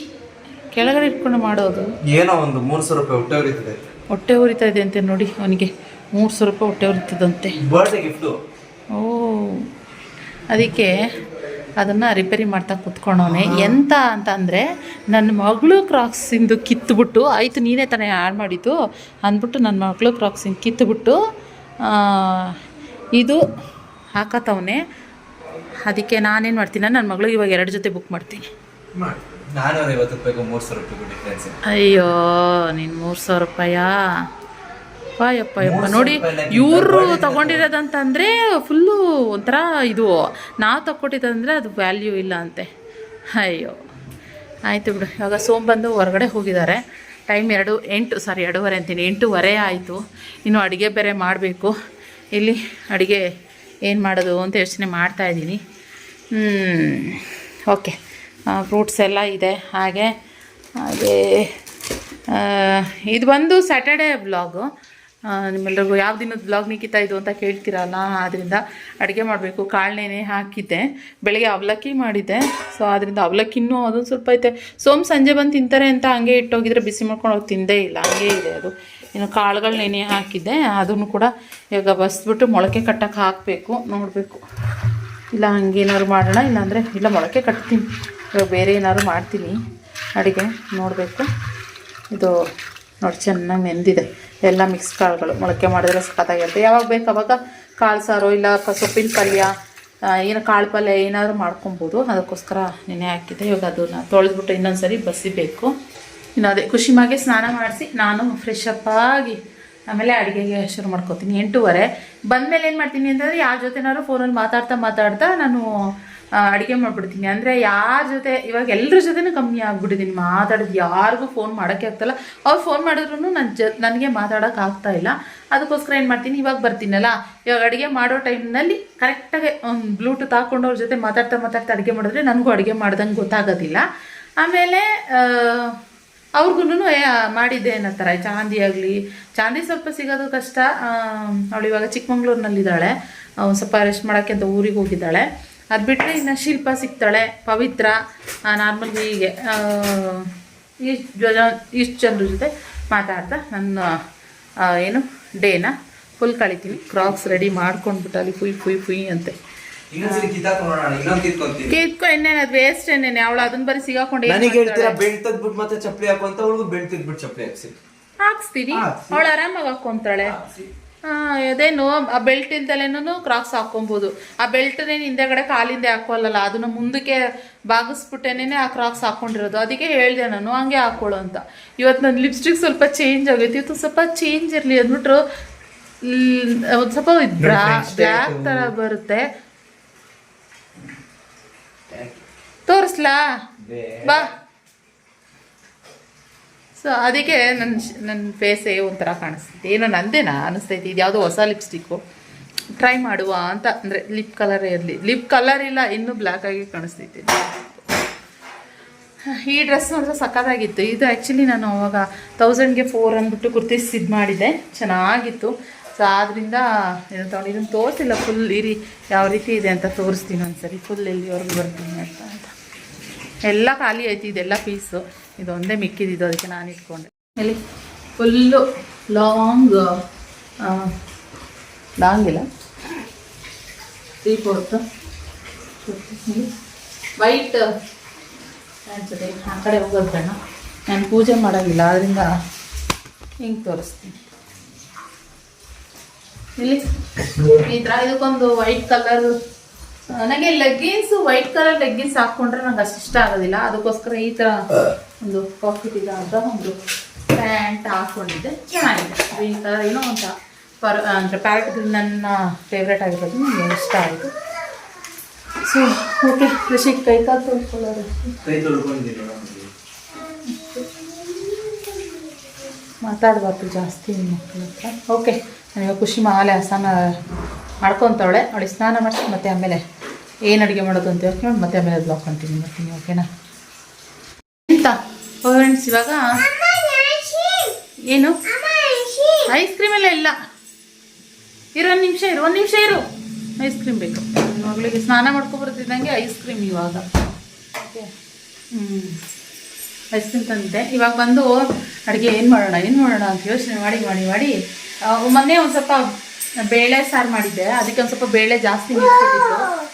ಕೆಳಗಡೆ ಇಟ್ಕೊಂಡು ಮಾಡೋದು. ಏನೋ ಒಂದು ಮೂರು ಸಾವಿರ ರೂಪಾಯಿ ಹೊಟ್ಟೆ ಉರಿತದೆ. ಹೊಟ್ಟೆ ಉರಿತಾ ಇದೆ ಅಂತೆ ನೋಡಿ ಅವನಿಗೆ. ಮೂರು ಸಾವಿರ ರೂಪಾಯಿ ಹೊಟ್ಟೆ ಉರಿತದಂತೆ. Birthday gift. ಓ ಅದಕ್ಕೆ ಅದನ್ನು ರಿಪೇರಿ ಮಾಡ್ತಾ ಕುತ್ಕೊಂಡವನೆ ಎಂತ ಅಂತ ಅಂದರೆ ನನ್ನ ಮಗಳು ಕ್ರಾಕ್ಸಿಂದು ಕಿತ್ತುಬಿಟ್ಟು ಆಯಿತು ನೀನೇ ತಾನೇ ಆ್ಯಡ್ ಮಾಡಿದ್ದು. ಅಂದ್ಬಿಟ್ಟು ನನ್ನ ಮಗಳು ಕ್ರಾಕ್ಸಿಂದು ಕಿತ್ತುಬಿಟ್ಟು ಆ, ಇದು ಹಾಕತ್ತವನೆ. ಅದಕ್ಕೆ ನಾನೇನು ಮಾಡ್ತೀನಿ ನನ್ನ ಮಗಳಿಗೆ ಇವಾಗ ಎರಡು ಜೊತೆ ಬುಕ್ ಮಾಡ್ತೀನಿ. ಐವತ್ತು ರೂಪಾಯಿಗೂ ಮೂರು ಸಾವಿರ ರೂಪಾಯಿಗೂ ಡಿಫ್ರೆನ್ಸ್ ಅಯ್ಯೋ ನೀನು ಮೂರು ಸಾವಿರ ರೂಪಾಯಾ? ಯಪ್ಪ ಯಪ್ಪ ನೋಡಿ ಇವರು ತಗೊಂಡಿರೋದಂತಂದರೆ ಫುಲ್ಲು ಒಂಥರ ಇದು ನಾವು ತಗೊಟ್ಟಿದ್ದಂದರೆ ಅದು ವ್ಯಾಲ್ಯೂ ಇಲ್ಲ ಅಂತೆ. ಅಯ್ಯೋ. ಆಯಿತು ಬಿಡು ಇವಾಗ ಸೋಮ್ ಬಂದು ಹೊರಗಡೆ ಹೋಗಿದ್ದಾರೆ. ಟೈಮ್ ಎರಡು ಎಂಟು ಸಾರಿ ಎರಡೂವರೆ ಅಂತೀನಿ. ಎಂಟೂವರೆ ಆಯಿತು. ಇನ್ನು ಅಡುಗೆ ಬೇರೆ ಮಾಡಬೇಕು. ಇಲ್ಲಿ ಅಡುಗೆ ಏನು ಮಾಡೋದು ಅಂತ ಯೋಚನೆ ಮಾಡ್ತಾ ಇದ್ದೀನಿ. ಓಕೆ. ಫ್ರೂಟ್ಸ್ ಎಲ್ಲ ಇದೆ. ಹಾಗೆ ಹಾಗೆ ಇದು ಬಂದು ಸ್ಯಾಟರ್ಡೇ ಬ್ಲಾಗು ನಿಮ್ಮೆಲ್ಲರಿಗೂ ಯಾವ ದಿನದ ಬ್ಲಾಗ್ ನಿಕ್ಕಿತಾ ಇದು ಅಂತ ಕೇಳ್ತೀರಲ್ಲ ಆದ್ದರಿಂದ ಅಡುಗೆ ಮಾಡಬೇಕು. ಕಾಳನೆನೆ ಹಾಕಿದ್ದೆ. ಬೆಳಗ್ಗೆ ಅವಲಕ್ಕಿ ಮಾಡಿದ್ದೆ. ಸೊ ಅದರಿಂದ ಅವಲಕ್ಕಿನೂ ಅದೊಂದು ಸ್ವಲ್ಪ ಐತೆ. ಸೋಮ್ ಸಂಜೆ ಬಂದು ತಿಂತಾರೆ ಅಂತ ಹಂಗೆ ಇಟ್ಟೋಗಿದ್ರೆ ಬಿಸಿ ಮಾಡ್ಕೊಂಡು ಹೋಗಿ ತಿಂದೇ ಇಲ್ಲ. ಹಂಗೆ ಇದೆ ಅದು. ಇನ್ನು ಕಾಳುಗಳು ನೆನೆ ಹಾಕಿದ್ದೆ. ಅದನ್ನು ಕೂಡ ಇವಾಗ ಬಸ್ಬಿಟ್ಟು ಮೊಳಕೆ ಕಟ್ಟಕ್ಕೆ ಹಾಕಬೇಕು. ನೋಡಬೇಕು. ಇಲ್ಲ, ಹಂಗೇನಾದ್ರು ಮಾಡೋಣ. ಇಲ್ಲಾಂದರೆ, ಇಲ್ಲ, ಮೊಳಕೆ ಕಟ್ತೀನಿ. ಇವಾಗ ಬೇರೆ ಏನಾದ್ರು ಮಾಡ್ತೀನಿ, ಅಡುಗೆ ನೋಡಬೇಕು. ಇದು ನೋಡಿ ಚೆನ್ನಾಗಿ ನೆಂದಿದೆ. ಎಲ್ಲ ಮಿಕ್ಸ್ ಕಾಳುಗಳು. ಮೊಳಕೆ ಮಾಡಿದ್ರೆ ಸಖತ್ತಾಗಿರುತ್ತೆ. ಯಾವಾಗ ಬೇಕು ಅವಾಗ ಕಾಳು ಸಾರು ಇಲ್ಲ ಸೊಪ್ಪಿನ ಪಲ್ಯ ಏನು ಕಾಳು ಪಲ್ಯ ಏನಾದರೂ ಮಾಡ್ಕೊಬೋದು. ಅದಕ್ಕೋಸ್ಕರ ನೆನೆ ಹಾಕಿದ್ದೆ. ಇವಾಗ ಅದನ್ನು ತೊಳೆದ್ಬಿಟ್ಟು ಇನ್ನೊಂದು ಸರಿ ಬಸಿಬೇಕು. ಇನ್ನು ಅದೇ ಖುಷಿಮಾಗೆ ಸ್ನಾನ ಮಾಡಿಸಿ ನಾನು ಫ್ರೆಶ್ ಆಗಿ ಆಮೇಲೆ ಅಡುಗೆಗೆ ಶುರು ಮಾಡ್ಕೋತೀನಿ. ಎಂಟೂವರೆ. ಬಂದಮೇಲೆ ಏನು ಮಾಡ್ತೀನಿ ಅಂತಂದರೆ, ಯಾರ ಜೊತೆನಾದ್ರು ಫೋನಲ್ಲಿ ಮಾತಾಡ್ತಾ ಮಾತಾಡ್ತಾ ನಾನು ಅಡುಗೆ ಮಾಡ್ಬಿಡ್ತೀನಿ. ಅಂದರೆ ಯಾರ ಜೊತೆ, ಇವಾಗ ಎಲ್ಲರ ಜೊತೆನೂ ಕಮ್ಮಿ ಆಗ್ಬಿಟ್ಟಿದೀನಿ. ಮಾತಾಡೋದು ಯಾರಿಗೂ ಫೋನ್ ಮಾಡೋಕ್ಕೆ ಆಗ್ತಾಯಿಲ್ಲ ಅವ್ರು ಫೋನ್ ಮಾಡಿದ್ರು ನನ್ನ ಜ, ನನಗೆ ಮಾತಾಡೋಕೆ ಆಗ್ತಾ ಇಲ್ಲ. ಅದಕ್ಕೋಸ್ಕರ ಏನು ಮಾಡ್ತೀನಿ? ಇವಾಗ ಬರ್ತೀನಲ್ಲ? ಇವಾಗ ಅಡುಗೆ ಮಾಡೋ ಟೈಮ್ನಲ್ಲಿ ಕರೆಕ್ಟಾಗಿ ಒಂದು ಬ್ಲೂಟೂತ್ ಹಾಕ್ಕೊಂಡು ಅವ್ರ ಜೊತೆ ಮಾತಾಡ್ತಾ ಮಾತಾಡ್ತಾ ಅಡುಗೆ ಮಾಡಿದ್ರೆ ನನಗೂ ಅಡುಗೆ ಮಾಡ್ದಂಗೆ ಗೊತ್ತಾಗೋದಿಲ್ಲ. ಆಮೇಲೆ ಅವ್ರಿಗೂ ಮಾಡಿದ್ದೆ ಅನ್ನತ್ತಾರೆ ಚಾಂದಿ ಆಗಲಿ. ಚಾಂದಿ ಸ್ವಲ್ಪ ಸಿಗೋದು ಕಷ್ಟ. ಅವಳು ಇವಾಗ ಚಿಕ್ಕಮಂಗ್ಳೂರಿನಲ್ಲಿದ್ದಾಳೆ. ಒಂದು ಸ್ವಲ್ಪ ರೆಸ್ಟ್ ಮಾಡೋಕ್ಕೆ ಅಂತ ಊರಿಗೆ ಹೋಗಿದ್ದಾಳೆ. ಅದು ಬಿಟ್ಟರೆ ಇನ್ನು ಶಿಲ್ಪ ಸಿಗ್ತಾಳೆ ಪವಿತ್ರ ನಾರ್ಮಲ್ ಹೀಗೆ. ಇಷ್ಟು ಜ್ವಜ ಇಷ್ಟು ಜನರ ಜೊತೆ ಮಾತಾಡ್ತಾ ನನ್ನ ಏನು ಡೇನ ಫುಲ್ ಕಳಿತೀನಿ. ಕ್ರಾಕ್ಸ್ ರೆಡಿ ಮಾಡ್ಕೊಂಡ್ಬಿಟ್ಟು ಅಲ್ಲಿ ಫುಯ್ ಫುಯ್ ಫುಯ್ ಅಂತೆ. ಕಿತ್ಕೊ ಇನ್ನೇನು ಅದು ವೇಸ್ಟ್ ಏನೇನು ಅವಳು ಅದನ್ನ ಬರೀ ಸಿಗಾಕೊಂಡು ನನಗೆ ಹೇಳ್ತೀರಾ ಮಾಡ್ತಾಳೆ? ಬೆಲ್ಟ್ ತೆಗ್ದ್ಬಿಟ್ಟು ಮತ್ತೆ ಚಪ್ಪಲಿ ಹಾಕು ಅಂತ ಅವಳಿಗೂ ಬೆಲ್ಟ್ ತೆಗ್ದ್ಬಿಟ್ಟು ಚಪ್ಪಲಿ ಹಾಕ್ಸಿ. ಹಾಕ್ಸ್ತೀನಿ. ಹಾಕ್ಸಿ. ಅವಳು ಆರಾಮಾಗಿ ಹಾಕೊಂತಾಳೆ. ಅದೇನು ಆ ಬೆಲ್ಟ್ ಇಲ್ದಲೇನು ಕ್ರಾಕ್ಸ್ ಹಾಕೊಬೋದು ಆ ಬೆಲ್ಟ್ನೇ ಹಿಂದೆಗಡೆ ಕಾಲಿಂದೆ ಹಾಕೋಲ್ಲಲ್ಲ ಅದನ್ನು ಮುಂದಕ್ಕೆ ಬಾಗಿಸ್ಬಿಟ್ಟೇನೆ ಆ ಕ್ರಾಕ್ಸ್ ಹಾಕೊಂಡಿರೋದು. ಅದಕ್ಕೆ ಹೇಳಿದೆ ನಾನು ಹಂಗೆ ಹಾಕೊಳ್ಳೋ ಅಂತ. ಇವತ್ತು ನನ್ನ ಲಿಪ್ಸ್ಟಿಕ್ ಸ್ವಲ್ಪ ಚೇಂಜ್ ಆಗೈತಿ. ಇವತ್ತು ಸ್ವಲ್ಪ ಚೇಂಜ್ ಇರಲಿ ಅಂದ್ಬಿಟ್ರು ಒಂದು ಸ್ವಲ್ಪ. ಬ್ಲ್ಯಾಕ್ ಥರ ಬರುತ್ತೆ. ತೋರಿಸ್ಲಾ? ಬಾ. ಸೊ ಅದಕ್ಕೆ ನನ್ನ ನನ್ನ ಫೇಸೇ ಒಂಥರ ಕಾಣಿಸ್ತಿದೆ. ಏನೋ ನಂದೇನಾ ಅನಿಸ್ತೈತಿ? ಇದು ಯಾವುದೋ ಹೊಸ ಲಿಪ್ಸ್ಟಿಕ್ಕು ಟ್ರೈ ಮಾಡುವ ಅಂತ, ಅಂದರೆ ಲಿಪ್ ಕಲರೇ ಇರಲಿ. ಲಿಪ್ ಕಲರ್ ಇಲ್ಲ, ಇನ್ನೂ ಬ್ಲ್ಯಾಕ್ ಆಗಿ ಕಾಣಿಸ್ತೈತಿ ಈ ಡ್ರೆಸ್ ಮಾತ್ರ ಸಕ್ಕತ್ತಾಗಿತ್ತು ಇದು ಆ್ಯಕ್ಚುಲಿ ನಾನು ಅವಾಗ ತೌಸಂಡ್ಗೆ ಫೋರ್ ಅಂದ್ಬಿಟ್ಟು ಕುರ್ತಿ ಇದು ಮಾಡಿದ್ದೆ ಚೆನ್ನಾಗಿತ್ತು. ಸೊ ಆದ್ದರಿಂದ ಇದನ್ನು ತೊಗೊಂಡು ಇದನ್ನು ತೋರಿಸಿಲ್ಲ. ಫುಲ್ ಇರಿ, ಯಾವ ರೀತಿ ಇದೆ ಅಂತ ತೋರಿಸ್ತೀನಿ ಒಂದ್ಸರಿ. ಫುಲ್ ಎಲ್ಲಿವರೆಗೂ ಬರ್ತೀನಿ ಅಂತ. ಅಂತ ಎಲ್ಲ ಖಾಲಿ ಆಯ್ತು, ಇದೆಲ್ಲ ಪೀಸು ಇದೊಂದೇ ಮಿಕ್ಕಿದ್ದು ಅದಕ್ಕೆ ನಾನು ಇಟ್ಕೊಂಡೆ ಎಲ್ಲಿ ಫುಲ್ಲು ಲಾಂಗ್ ಲಾಂಗ್ ಇಲ್ಲ ತ್ರೀ ಫೋರ್ತ್ ವೈಟ್ ಅನ್ಸುತ್ತೆ ಆ ಕಡೆ ಹೋಗೋದು ಬೇಡ ನಾನು ಪೂಜೆ ಮಾಡೋಂಗಿಲ್ಲ ಅದರಿಂದ ಹಿಂಗೆ ತೋರಿಸ್ತೀನಿ ಇಲ್ಲಿ ಈ ಥರ ಇದಕ್ಕೊಂದು ವೈಟ್ ಕಲರ್ ನನಗೆ ಲೆಗ್ಗಿನ್ಸ್ ವೈಟ್ ಕಲರ್ ಲೆಗ್ಗಿನ್ಸ್ ಹಾಕೊಂಡ್ರೆ ನಂಗೆ ಅಷ್ಟು ಇಷ್ಟ ಆಗೋದಿಲ್ಲ. ಅದಕ್ಕೋಸ್ಕರ ಈ ತರ ಒಂದು ಪಾಕೆಟ್ ಇದೆ ಅಂತ ಒಂದು ಪ್ಯಾಂಟ್ ಹಾಕೊಂಡಿದ್ದೆ. ಚೆನ್ನಾಗಿದೆ. ಗ್ರೀನ್ ಕಲರ್ ಏನೋ ಅಂತ ಪರ್ ಅಂದರೆ ಪ್ಯಾರೆಟ್ ನನ್ನ ಫೇವ್ರೇಟ್ ಆಗಿರೋದು. ನನಗೆ ಇಷ್ಟ ಆಯಿತು. ಸೊ ಓಕೆ ಕೃಷಿ ಕೈ ಕಾಲು ತೊಳ್ಕೊಳ್ಳೋದು ಕೈ ಮಾತಾಡಬಾರ್ದು ಜಾಸ್ತಿ ಮಕ್ಕಳ ಹತ್ರ. ಓಕೆ ನನಗೆ ಖುಷಿ ಮಾಲೆ ಆಸನ ಮಾಡ್ಕೊತಾವಳೆ. ನೋಡಿ, ಸ್ನಾನ ಮಾಡಿಸಿ, ಮತ್ತೆ ಆಮೇಲೆ ಏನು ಅಡುಗೆ ಮಾಡೋದು ಅಂತ ಯೋಚನೆ ಮಾಡಿ, ಮತ್ತೆ ಆಮೇಲೆ ಬ್ಲಾಕ್ ಕಂಟಿನ್ಯೂ ಮಾಡ್ತೀನಿ ಓಕೆನಾ ಎಂತ? ಫ್ರೆಂಡ್ಸ್ ಇವಾಗ ಏನು? ಐಸ್ ಕ್ರೀಮ್ ಎಲ್ಲ ಇಲ್ಲ. ಇರು, ಒಂದು ನಿಮಿಷ ಇರು, ಒಂದು ನಿಮಿಷ ಇರು. ಐಸ್ ಕ್ರೀಮ್ ಬೇಕು. ಮಗಳಿಗೆ ಸ್ನಾನ ಮಾಡ್ಕೊಬರ್ತಿದ್ದಂಗೆ ಐಸ್ ಕ್ರೀಮ್ ಇವಾಗ. ಓಕೆ ಹ್ಞೂ ಐಸ್ ಕ್ರೀಮ್ ತಂದಿದ್ದೆ. ಇವಾಗ ಬಂದು ಅಡುಗೆ ಏನು ಮಾಡೋಣ ಏನು ಮಾಡೋಣ ಅಂತ ಯೋಚನೆ ಮಾಡಿ ಮಾಡಿ ಮಾಡಿ ಮೊನ್ನೆ ಒಂದು ಸ್ವಲ್ಪ ಬೇಳೆ ಸಾರು ಮಾಡಿದ್ದೆ. ಅದಕ್ಕೆ ಒಂದು ಸ್ವಲ್ಪ ಬೇಳೆ ಜಾಸ್ತಿ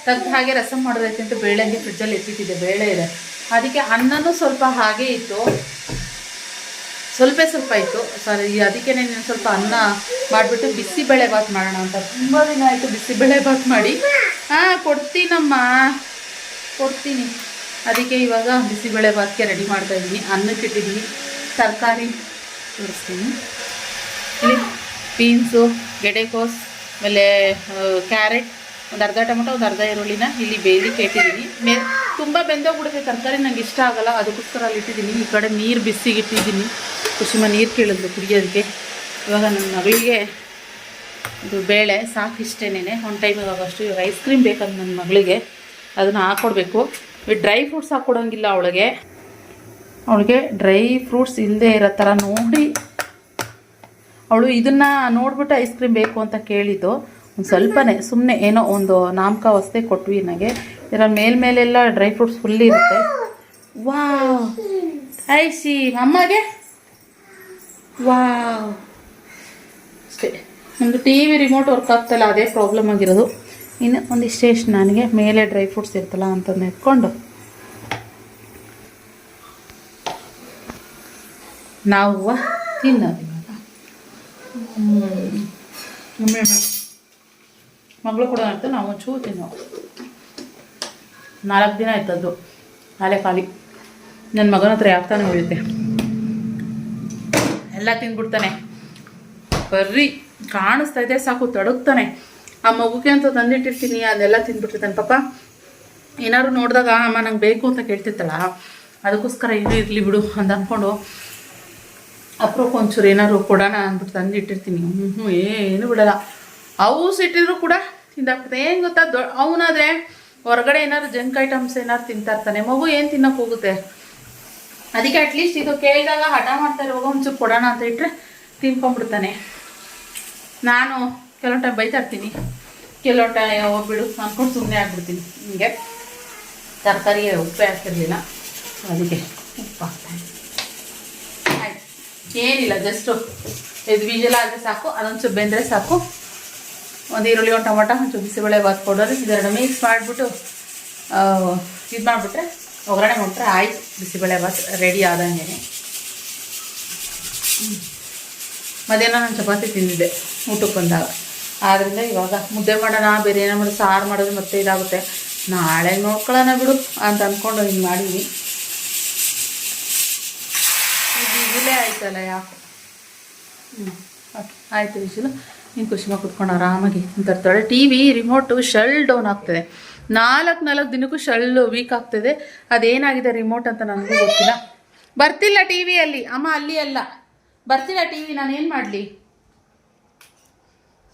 ತೆಗ್ದು ಹಾಗೆ ರಸಮ್ ಮಾಡೋದೈತೆ ಅಂತ ಬೇಳೆ ಹಂಗೆ ಫ್ರಿಜ್ಜಲ್ಲಿ ಎತ್ತಿಟ್ಟಿದ್ದೆ ಬೇಳೆ ಇದೆ. ಅದಕ್ಕೆ ಅನ್ನನೂ ಸ್ವಲ್ಪ ಹಾಗೆ ಇತ್ತು. ಸ್ವಲ್ಪ ಸ್ವಲ್ಪ ಇತ್ತು. ಸಾರಿ ಅದಕ್ಕೆ ನಾನು ಸ್ವಲ್ಪ ಅನ್ನ ಮಾಡಿಬಿಟ್ಟು ಬಿಸಿಬೇಳೆ ಬಾತ್ ಮಾಡೋಣ ಅಂತ. ತುಂಬ ದಿನ ಆಯಿತು ಬಿಸಿಬೇಳೆ ಬಾತ್ ಮಾಡಿ. ಹಾಂ, ಕೊಡ್ತೀನಮ್ಮ. ಕೊಡ್ತೀನಿ. ಅದಕ್ಕೆ ಇವಾಗ ಬಿಸಿಬೇಳೆ ಬಾತ್ಗೆ ರೆಡಿ ಮಾಡ್ತಾ ಇದ್ದೀನಿ. ಅನ್ನಕ್ಕೆ ಇಟ್ಟಿದ್ದೀನಿ. ತರಕಾರಿ ತೋರಿಸ್ತೀನಿ. ಬೀನ್ಸು ಗೆಡೆಕೋಸ್ ಆಮೇಲೆ ಕ್ಯಾರೆಟ್, ಒಂದು ಅರ್ಧ ಟೊಮೊಟೊ, ಒಂದು ಅರ್ಧ ಈರುಳ್ಳಿನ ಇಲ್ಲಿ ಬೇಯಲಿಕ್ಕೆ ಇಟ್ಟಿದ್ದೀನಿ ಮೇ, ತುಂಬ ಬೆಂದೋಗ್ಬಿಡುತ್ತೆ ತರಕಾರಿ, ನಂಗೆ ಇಷ್ಟ ಆಗಲ್ಲ. ಅದಕ್ಕೋಸ್ಕರ ಅಲ್ಲಿ ಇಟ್ಟಿದ್ದೀನಿ ಈ ಕಡೆ ನೀರು ಬಿಸಿಗೆ ಇಟ್ಟಿದ್ದೀನಿ ಕುಸುಮ ನೀರು ಕೇಳಿದ್ಲು ಕುಡಿಯೋದಕ್ಕೆ. ಇವಾಗ ನನ್ನ ಮಗಳಿಗೆ ಇದು ಬೇಳೆ, ಸಾಕು ಇಷ್ಟೇನೆ ಒಂದು ಟೈಮ್ ಇವಾಗ ಅಷ್ಟು ಇವಾಗ ಐಸ್ ಕ್ರೀಮ್ ಬೇಕಂತ ನನ್ನ ಮಗಳಿಗೆ. ಅದನ್ನು ಹಾಕ್ಕೊಡ್ಬೇಕು ಡ್ರೈ ಫ್ರೂಟ್ಸ್ ಹಾಕ್ಕೊಡೋಂಗಿಲ್ಲ ಅವಳಿಗೆ. ಅವಳಿಗೆ ಡ್ರೈ ಫ್ರೂಟ್ಸ್ ಇಲ್ಲದೆ ಇರೋ ಥರ ನೋಡಿ ಅವಳು ಇದನ್ನು ನೋಡ್ಬಿಟ್ಟು ಐಸ್ ಕ್ರೀಮ್ ಬೇಕು ಅಂತ ಕೇಳಿದ್ದು. ಒಂದು ಸ್ವಲ್ಪನೇ ಸುಮ್ಮನೆ ಏನೋ ಒಂದು ನಾಮಕ ವಸ್ತೆ ಕೊಟ್ವಿ ನನಗೆ. ಇದರ ಮೇಲ್ಮೇಲೆಲ್ಲ ಡ್ರೈ ಫ್ರೂಟ್ಸ್ ಫುಲ್ ಇರುತ್ತೆ. ವಾವ್! ಐಸಿ ಅಮ್ಮಗೆ? ವಾವ್! ಅಷ್ಟೇ. ನಮ್ಮದು ಟಿ ವಿ ರಿಮೋಟ್ ವರ್ಕ್ ಆಗ್ತಲ್ಲ, ಅದೇ ಪ್ರಾಬ್ಲಮ್ ಆಗಿರೋದು. ಇನ್ನು ಒಂದು ಇಷ್ಟೇಷ್ಟು ನನಗೆ, ಮೇಲೆ ಡ್ರೈ ಫ್ರೂಟ್ಸ್ ಇರ್ತಲ್ಲ ಅಂತಂದು ಇಟ್ಕೊಂಡು. ನಾವು ತಿನ್ನೋದು. ಮಗಳು ಕೂಡ ಅಂತ ನಾವು ಒಂಚೂರು ತಿನ್ನೋ ನಾಲ್ಕು ದಿನ ಆಯ್ತದ್ದು. ಹಾಲೆ ಖಾಲಿ. ನನ್ನ ಮಗನ ಹತ್ರ ಯಾಕ್ತಾನೆ ಉಳಿಯುತ್ತೆ ಎಲ್ಲ ತಿಂದ್ಬಿಡ್ತಾನೆ. ಬರ್ರಿ. ಕಾಣಿಸ್ತಾ ಇದೆ, ಸಾಕು, ತಡಗ್ತಾನೆ. ಆ ಮಗುಗೆ ಅಂತ ತಂದಿಟ್ಟಿರ್ತೀನಿ, ಅದೆಲ್ಲ ತಿಂದ್ಬಿಟ್ಟಿರ್ತಾನೆ ಪಾಪ. ಏನಾದ್ರು ನೋಡಿದಾಗ, ಅಮ್ಮ, ನಂಗೆ ಬೇಕು ಅಂತ ಕೇಳ್ತಿತ್ತಲ್ಲ ಅದಕ್ಕೋಸ್ಕರ ಇನ್ನೂ ಇರಲಿ ಬಿಡು ಅಂತ ಅಂದ್ಕೊಂಡು ಅಪ್ರೂಪ ಒಂಚೂರು ಏನಾದ್ರು ಕೊಡೋಣ ಅಂದ್ಬಿಟ್ಟು ತಂದು ಇಟ್ಟಿರ್ತೀನಿ. ಹ್ಞೂ ಹ್ಞೂ ಏನು ಬಿಡಲ್ಲ. ಅವು ಸಿಟ್ಟಿದ್ರು ಕೂಡ ತಿಂದಾಕ್ಬಿಡ್ತಾನೆ ಏನು ಗೊತ್ತಾ? ದೊ ಅವನಾದರೆ ಹೊರಗಡೆ ಏನಾದ್ರು ಜಂಕ್ ಐಟಮ್ಸ್ ಏನಾದ್ರು ತಿಂತಾ ಇರ್ತಾನೆ. ಮಗು ಏನು ತಿನ್ನಕ್ಕೆ ಹೋಗುತ್ತೆ? ಅದಕ್ಕೆ ಅಟ್ಲೀಸ್ಟ್ ಇದು ಕೇಳಿದಾಗ ಹಠ ಮಾಡ್ತಾ ಇರುವಾಗ ಒಂಚೂರು ಕೊಡೋಣ ಅಂತ ಇಟ್ಟರೆ ತಿನ್ಕೊಂಡ್ಬಿಡ್ತಾನೆ. ನಾನು ಕೆಲವೊಂದು ಟೈಮ್ ಬೈತಾ ಇರ್ತೀನಿ. ಕೆಲವೊಂದು ಟೈಮ್ ಹೋಗ್ಬಿಡು ಅಂದ್ಕೊಂಡು ಸುಮ್ಮನೆ ಆಗ್ಬಿಡ್ತೀನಿ. ಹಿಂಗೆ ತರಕಾರಿಗೆ ಉಪ್ಪೇ ಹಾಕ್ತಿರ್ಲಿಲ್ಲ ಅದಕ್ಕೆ ಉಪ್ಪು ಹಾಕ್ತಾನೆ ಏನಿಲ್ಲ ಜಸ್ಟು ಇದು ಬೀಜೆಲ್ಲ ಆದರೆ ಸಾಕು ಅದೊಂಚೂರು ಬೆಂದರೆ ಸಾಕು. ಒಂದು ಈರುಳ್ಳಿ, ಒಂದು ಟೊಮೊಟೊ ಒಂಚೂರು ಬಿಸಿಬೇಳೆ ಬಾತ್ ಪೌಡರ್ ಇದೆರಡು ಮಿಕ್ಸ್ ಮಾಡಿಬಿಟ್ಟು ಇದು ಮಾಡಿಬಿಟ್ರೆ, ಒಗ್ಗರಣೆ ಮಾಡ್ಬಿಟ್ರೆ ಆಯ್ತು. ಬಿಸಿಬೇಳೆ ಬಾತ್ ರೆಡಿ ಆದಂಗೆ. ಮಧ್ಯಾಹ್ನ ನಾನು ಚಪಾತಿ ತಿಂದಿದ್ದೆ, ಊಟಕ್ಕೆ ಬಂದಾಗ. ಆದ್ದರಿಂದ ಇವಾಗ ಮುದ್ದೆ ಮಾಡೋಣ, ಬೇರೆ ಏನೋ ಮಾಡೋದು ಸಾರು ಮಾಡೋದು ಮತ್ತೆ ಇದಾಗುತ್ತೆ. ನಾಳೆ ನೋಡ್ಕೊಳ್ಳೋಣ ಬಿಡು ಅಂತ ಅಂದ್ಕೊಂಡು ಹಿಂಗೆ ಮಾಡೀನಿ ಆಯ್ತಲ್ಲ ಯಾಕೆ. ಹ್ಞೂ ಓಕೆ ಆಯಿತು ವಿಜಿಲು ನೀನು ಖುಷಿಮಾಗ ಕುತ್ಕೊಂಡು ಆರಾಮಾಗಿ ತರ್ತಾಳೆ T V remote shut down ಆಗ್ತದೆ. ನಾಲ್ಕು ನಾಲ್ಕು ದಿನಕ್ಕೂ ಶಲ್ ವೀಕ್ ಆಗ್ತದೆ. ಅದೇನಾಗಿದೆ ರಿಮೋಟ್ ಅಂತ ನನಗೂ ಗೊತ್ತಿಲ್ಲ. ಬರ್ತಿಲ್ಲ ಟಿ ವಿಯಲ್ಲಿ ಅಮ್ಮ ಅಲ್ಲಿ ಅಲ್ಲ. ಬರ್ತಿಲ್ಲ ಟಿ ವಿ ನಾನು ಏನು ಮಾಡಲಿ?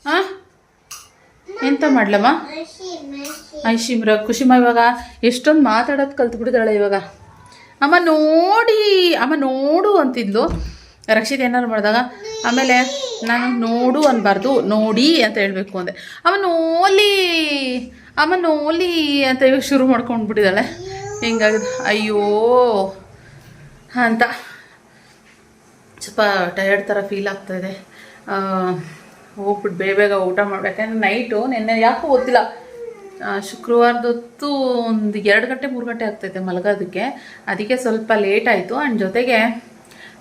ಹಾಂ ಎಂತ ಮಾಡ್ಲಮ್ಮ? ಐಶಿಮ್ರ ಖುಷಿಮ ಇವಾಗ ಎಷ್ಟೊಂದು ಮಾತಾಡೋದು ಕಲ್ತ್ಬಿಟ್ಟಿದ್ದಾಳೆ ಇವಾಗ. ಅಮ್ಮ ನೋಡಿ, ಅಮ್ಮ ನೋಡು ಅಂತಿದ್ಲು. ರಕ್ಷಿತ್ ಏನಾರು ಮಾಡಿದಾಗ, ಆಮೇಲೆ ನಾನು ನೋಡು ಅನ್ಬಾರ್ದು, ನೋಡಿ ಅಂತ ಹೇಳಬೇಕು ಅಂದೆ. ಅಮ್ಮ ನೋಲಿ ಅಮ್ಮ ನೋಲಿ ಅಂತ ಇವಾಗ ಶುರು ಮಾಡ್ಕೊಂಡ್ಬಿಟ್ಟಿದ್ದಾಳೆ. ಹಿಂಗಾಗಿದೆ? ಅಯ್ಯೋ, ಅಂತ. ಸ್ವಲ್ಪ ಟಯರ್ಡ್ ಥರ ಫೀಲ್ ಆಗ್ತಾಯಿದೆ ಹೋಗ್ಬಿಟ್ಟು ಬೇಗ ಬೇಗ ಊಟ ಮಾಡಬೇಕು. ಯಾಕಂದ್ರೆ ನೈಟು ನಿನ್ನೆ ಯಾಕೋ ಗೊತ್ತಿಲ್ಲ ಶುಕ್ರವಾರದೊತ್ತು ಒಂದು ಎರಡು ಗಂಟೆ, ಮೂರು ಗಂಟೆ ಆಗ್ತೈತೆ ಮಲಗೋದಕ್ಕೆ. ಅದಕ್ಕೆ ಸ್ವಲ್ಪ ಲೇಟ್ ಆಯಿತು. ಆ್ಯಂಡ್ ಜೊತೆಗೆ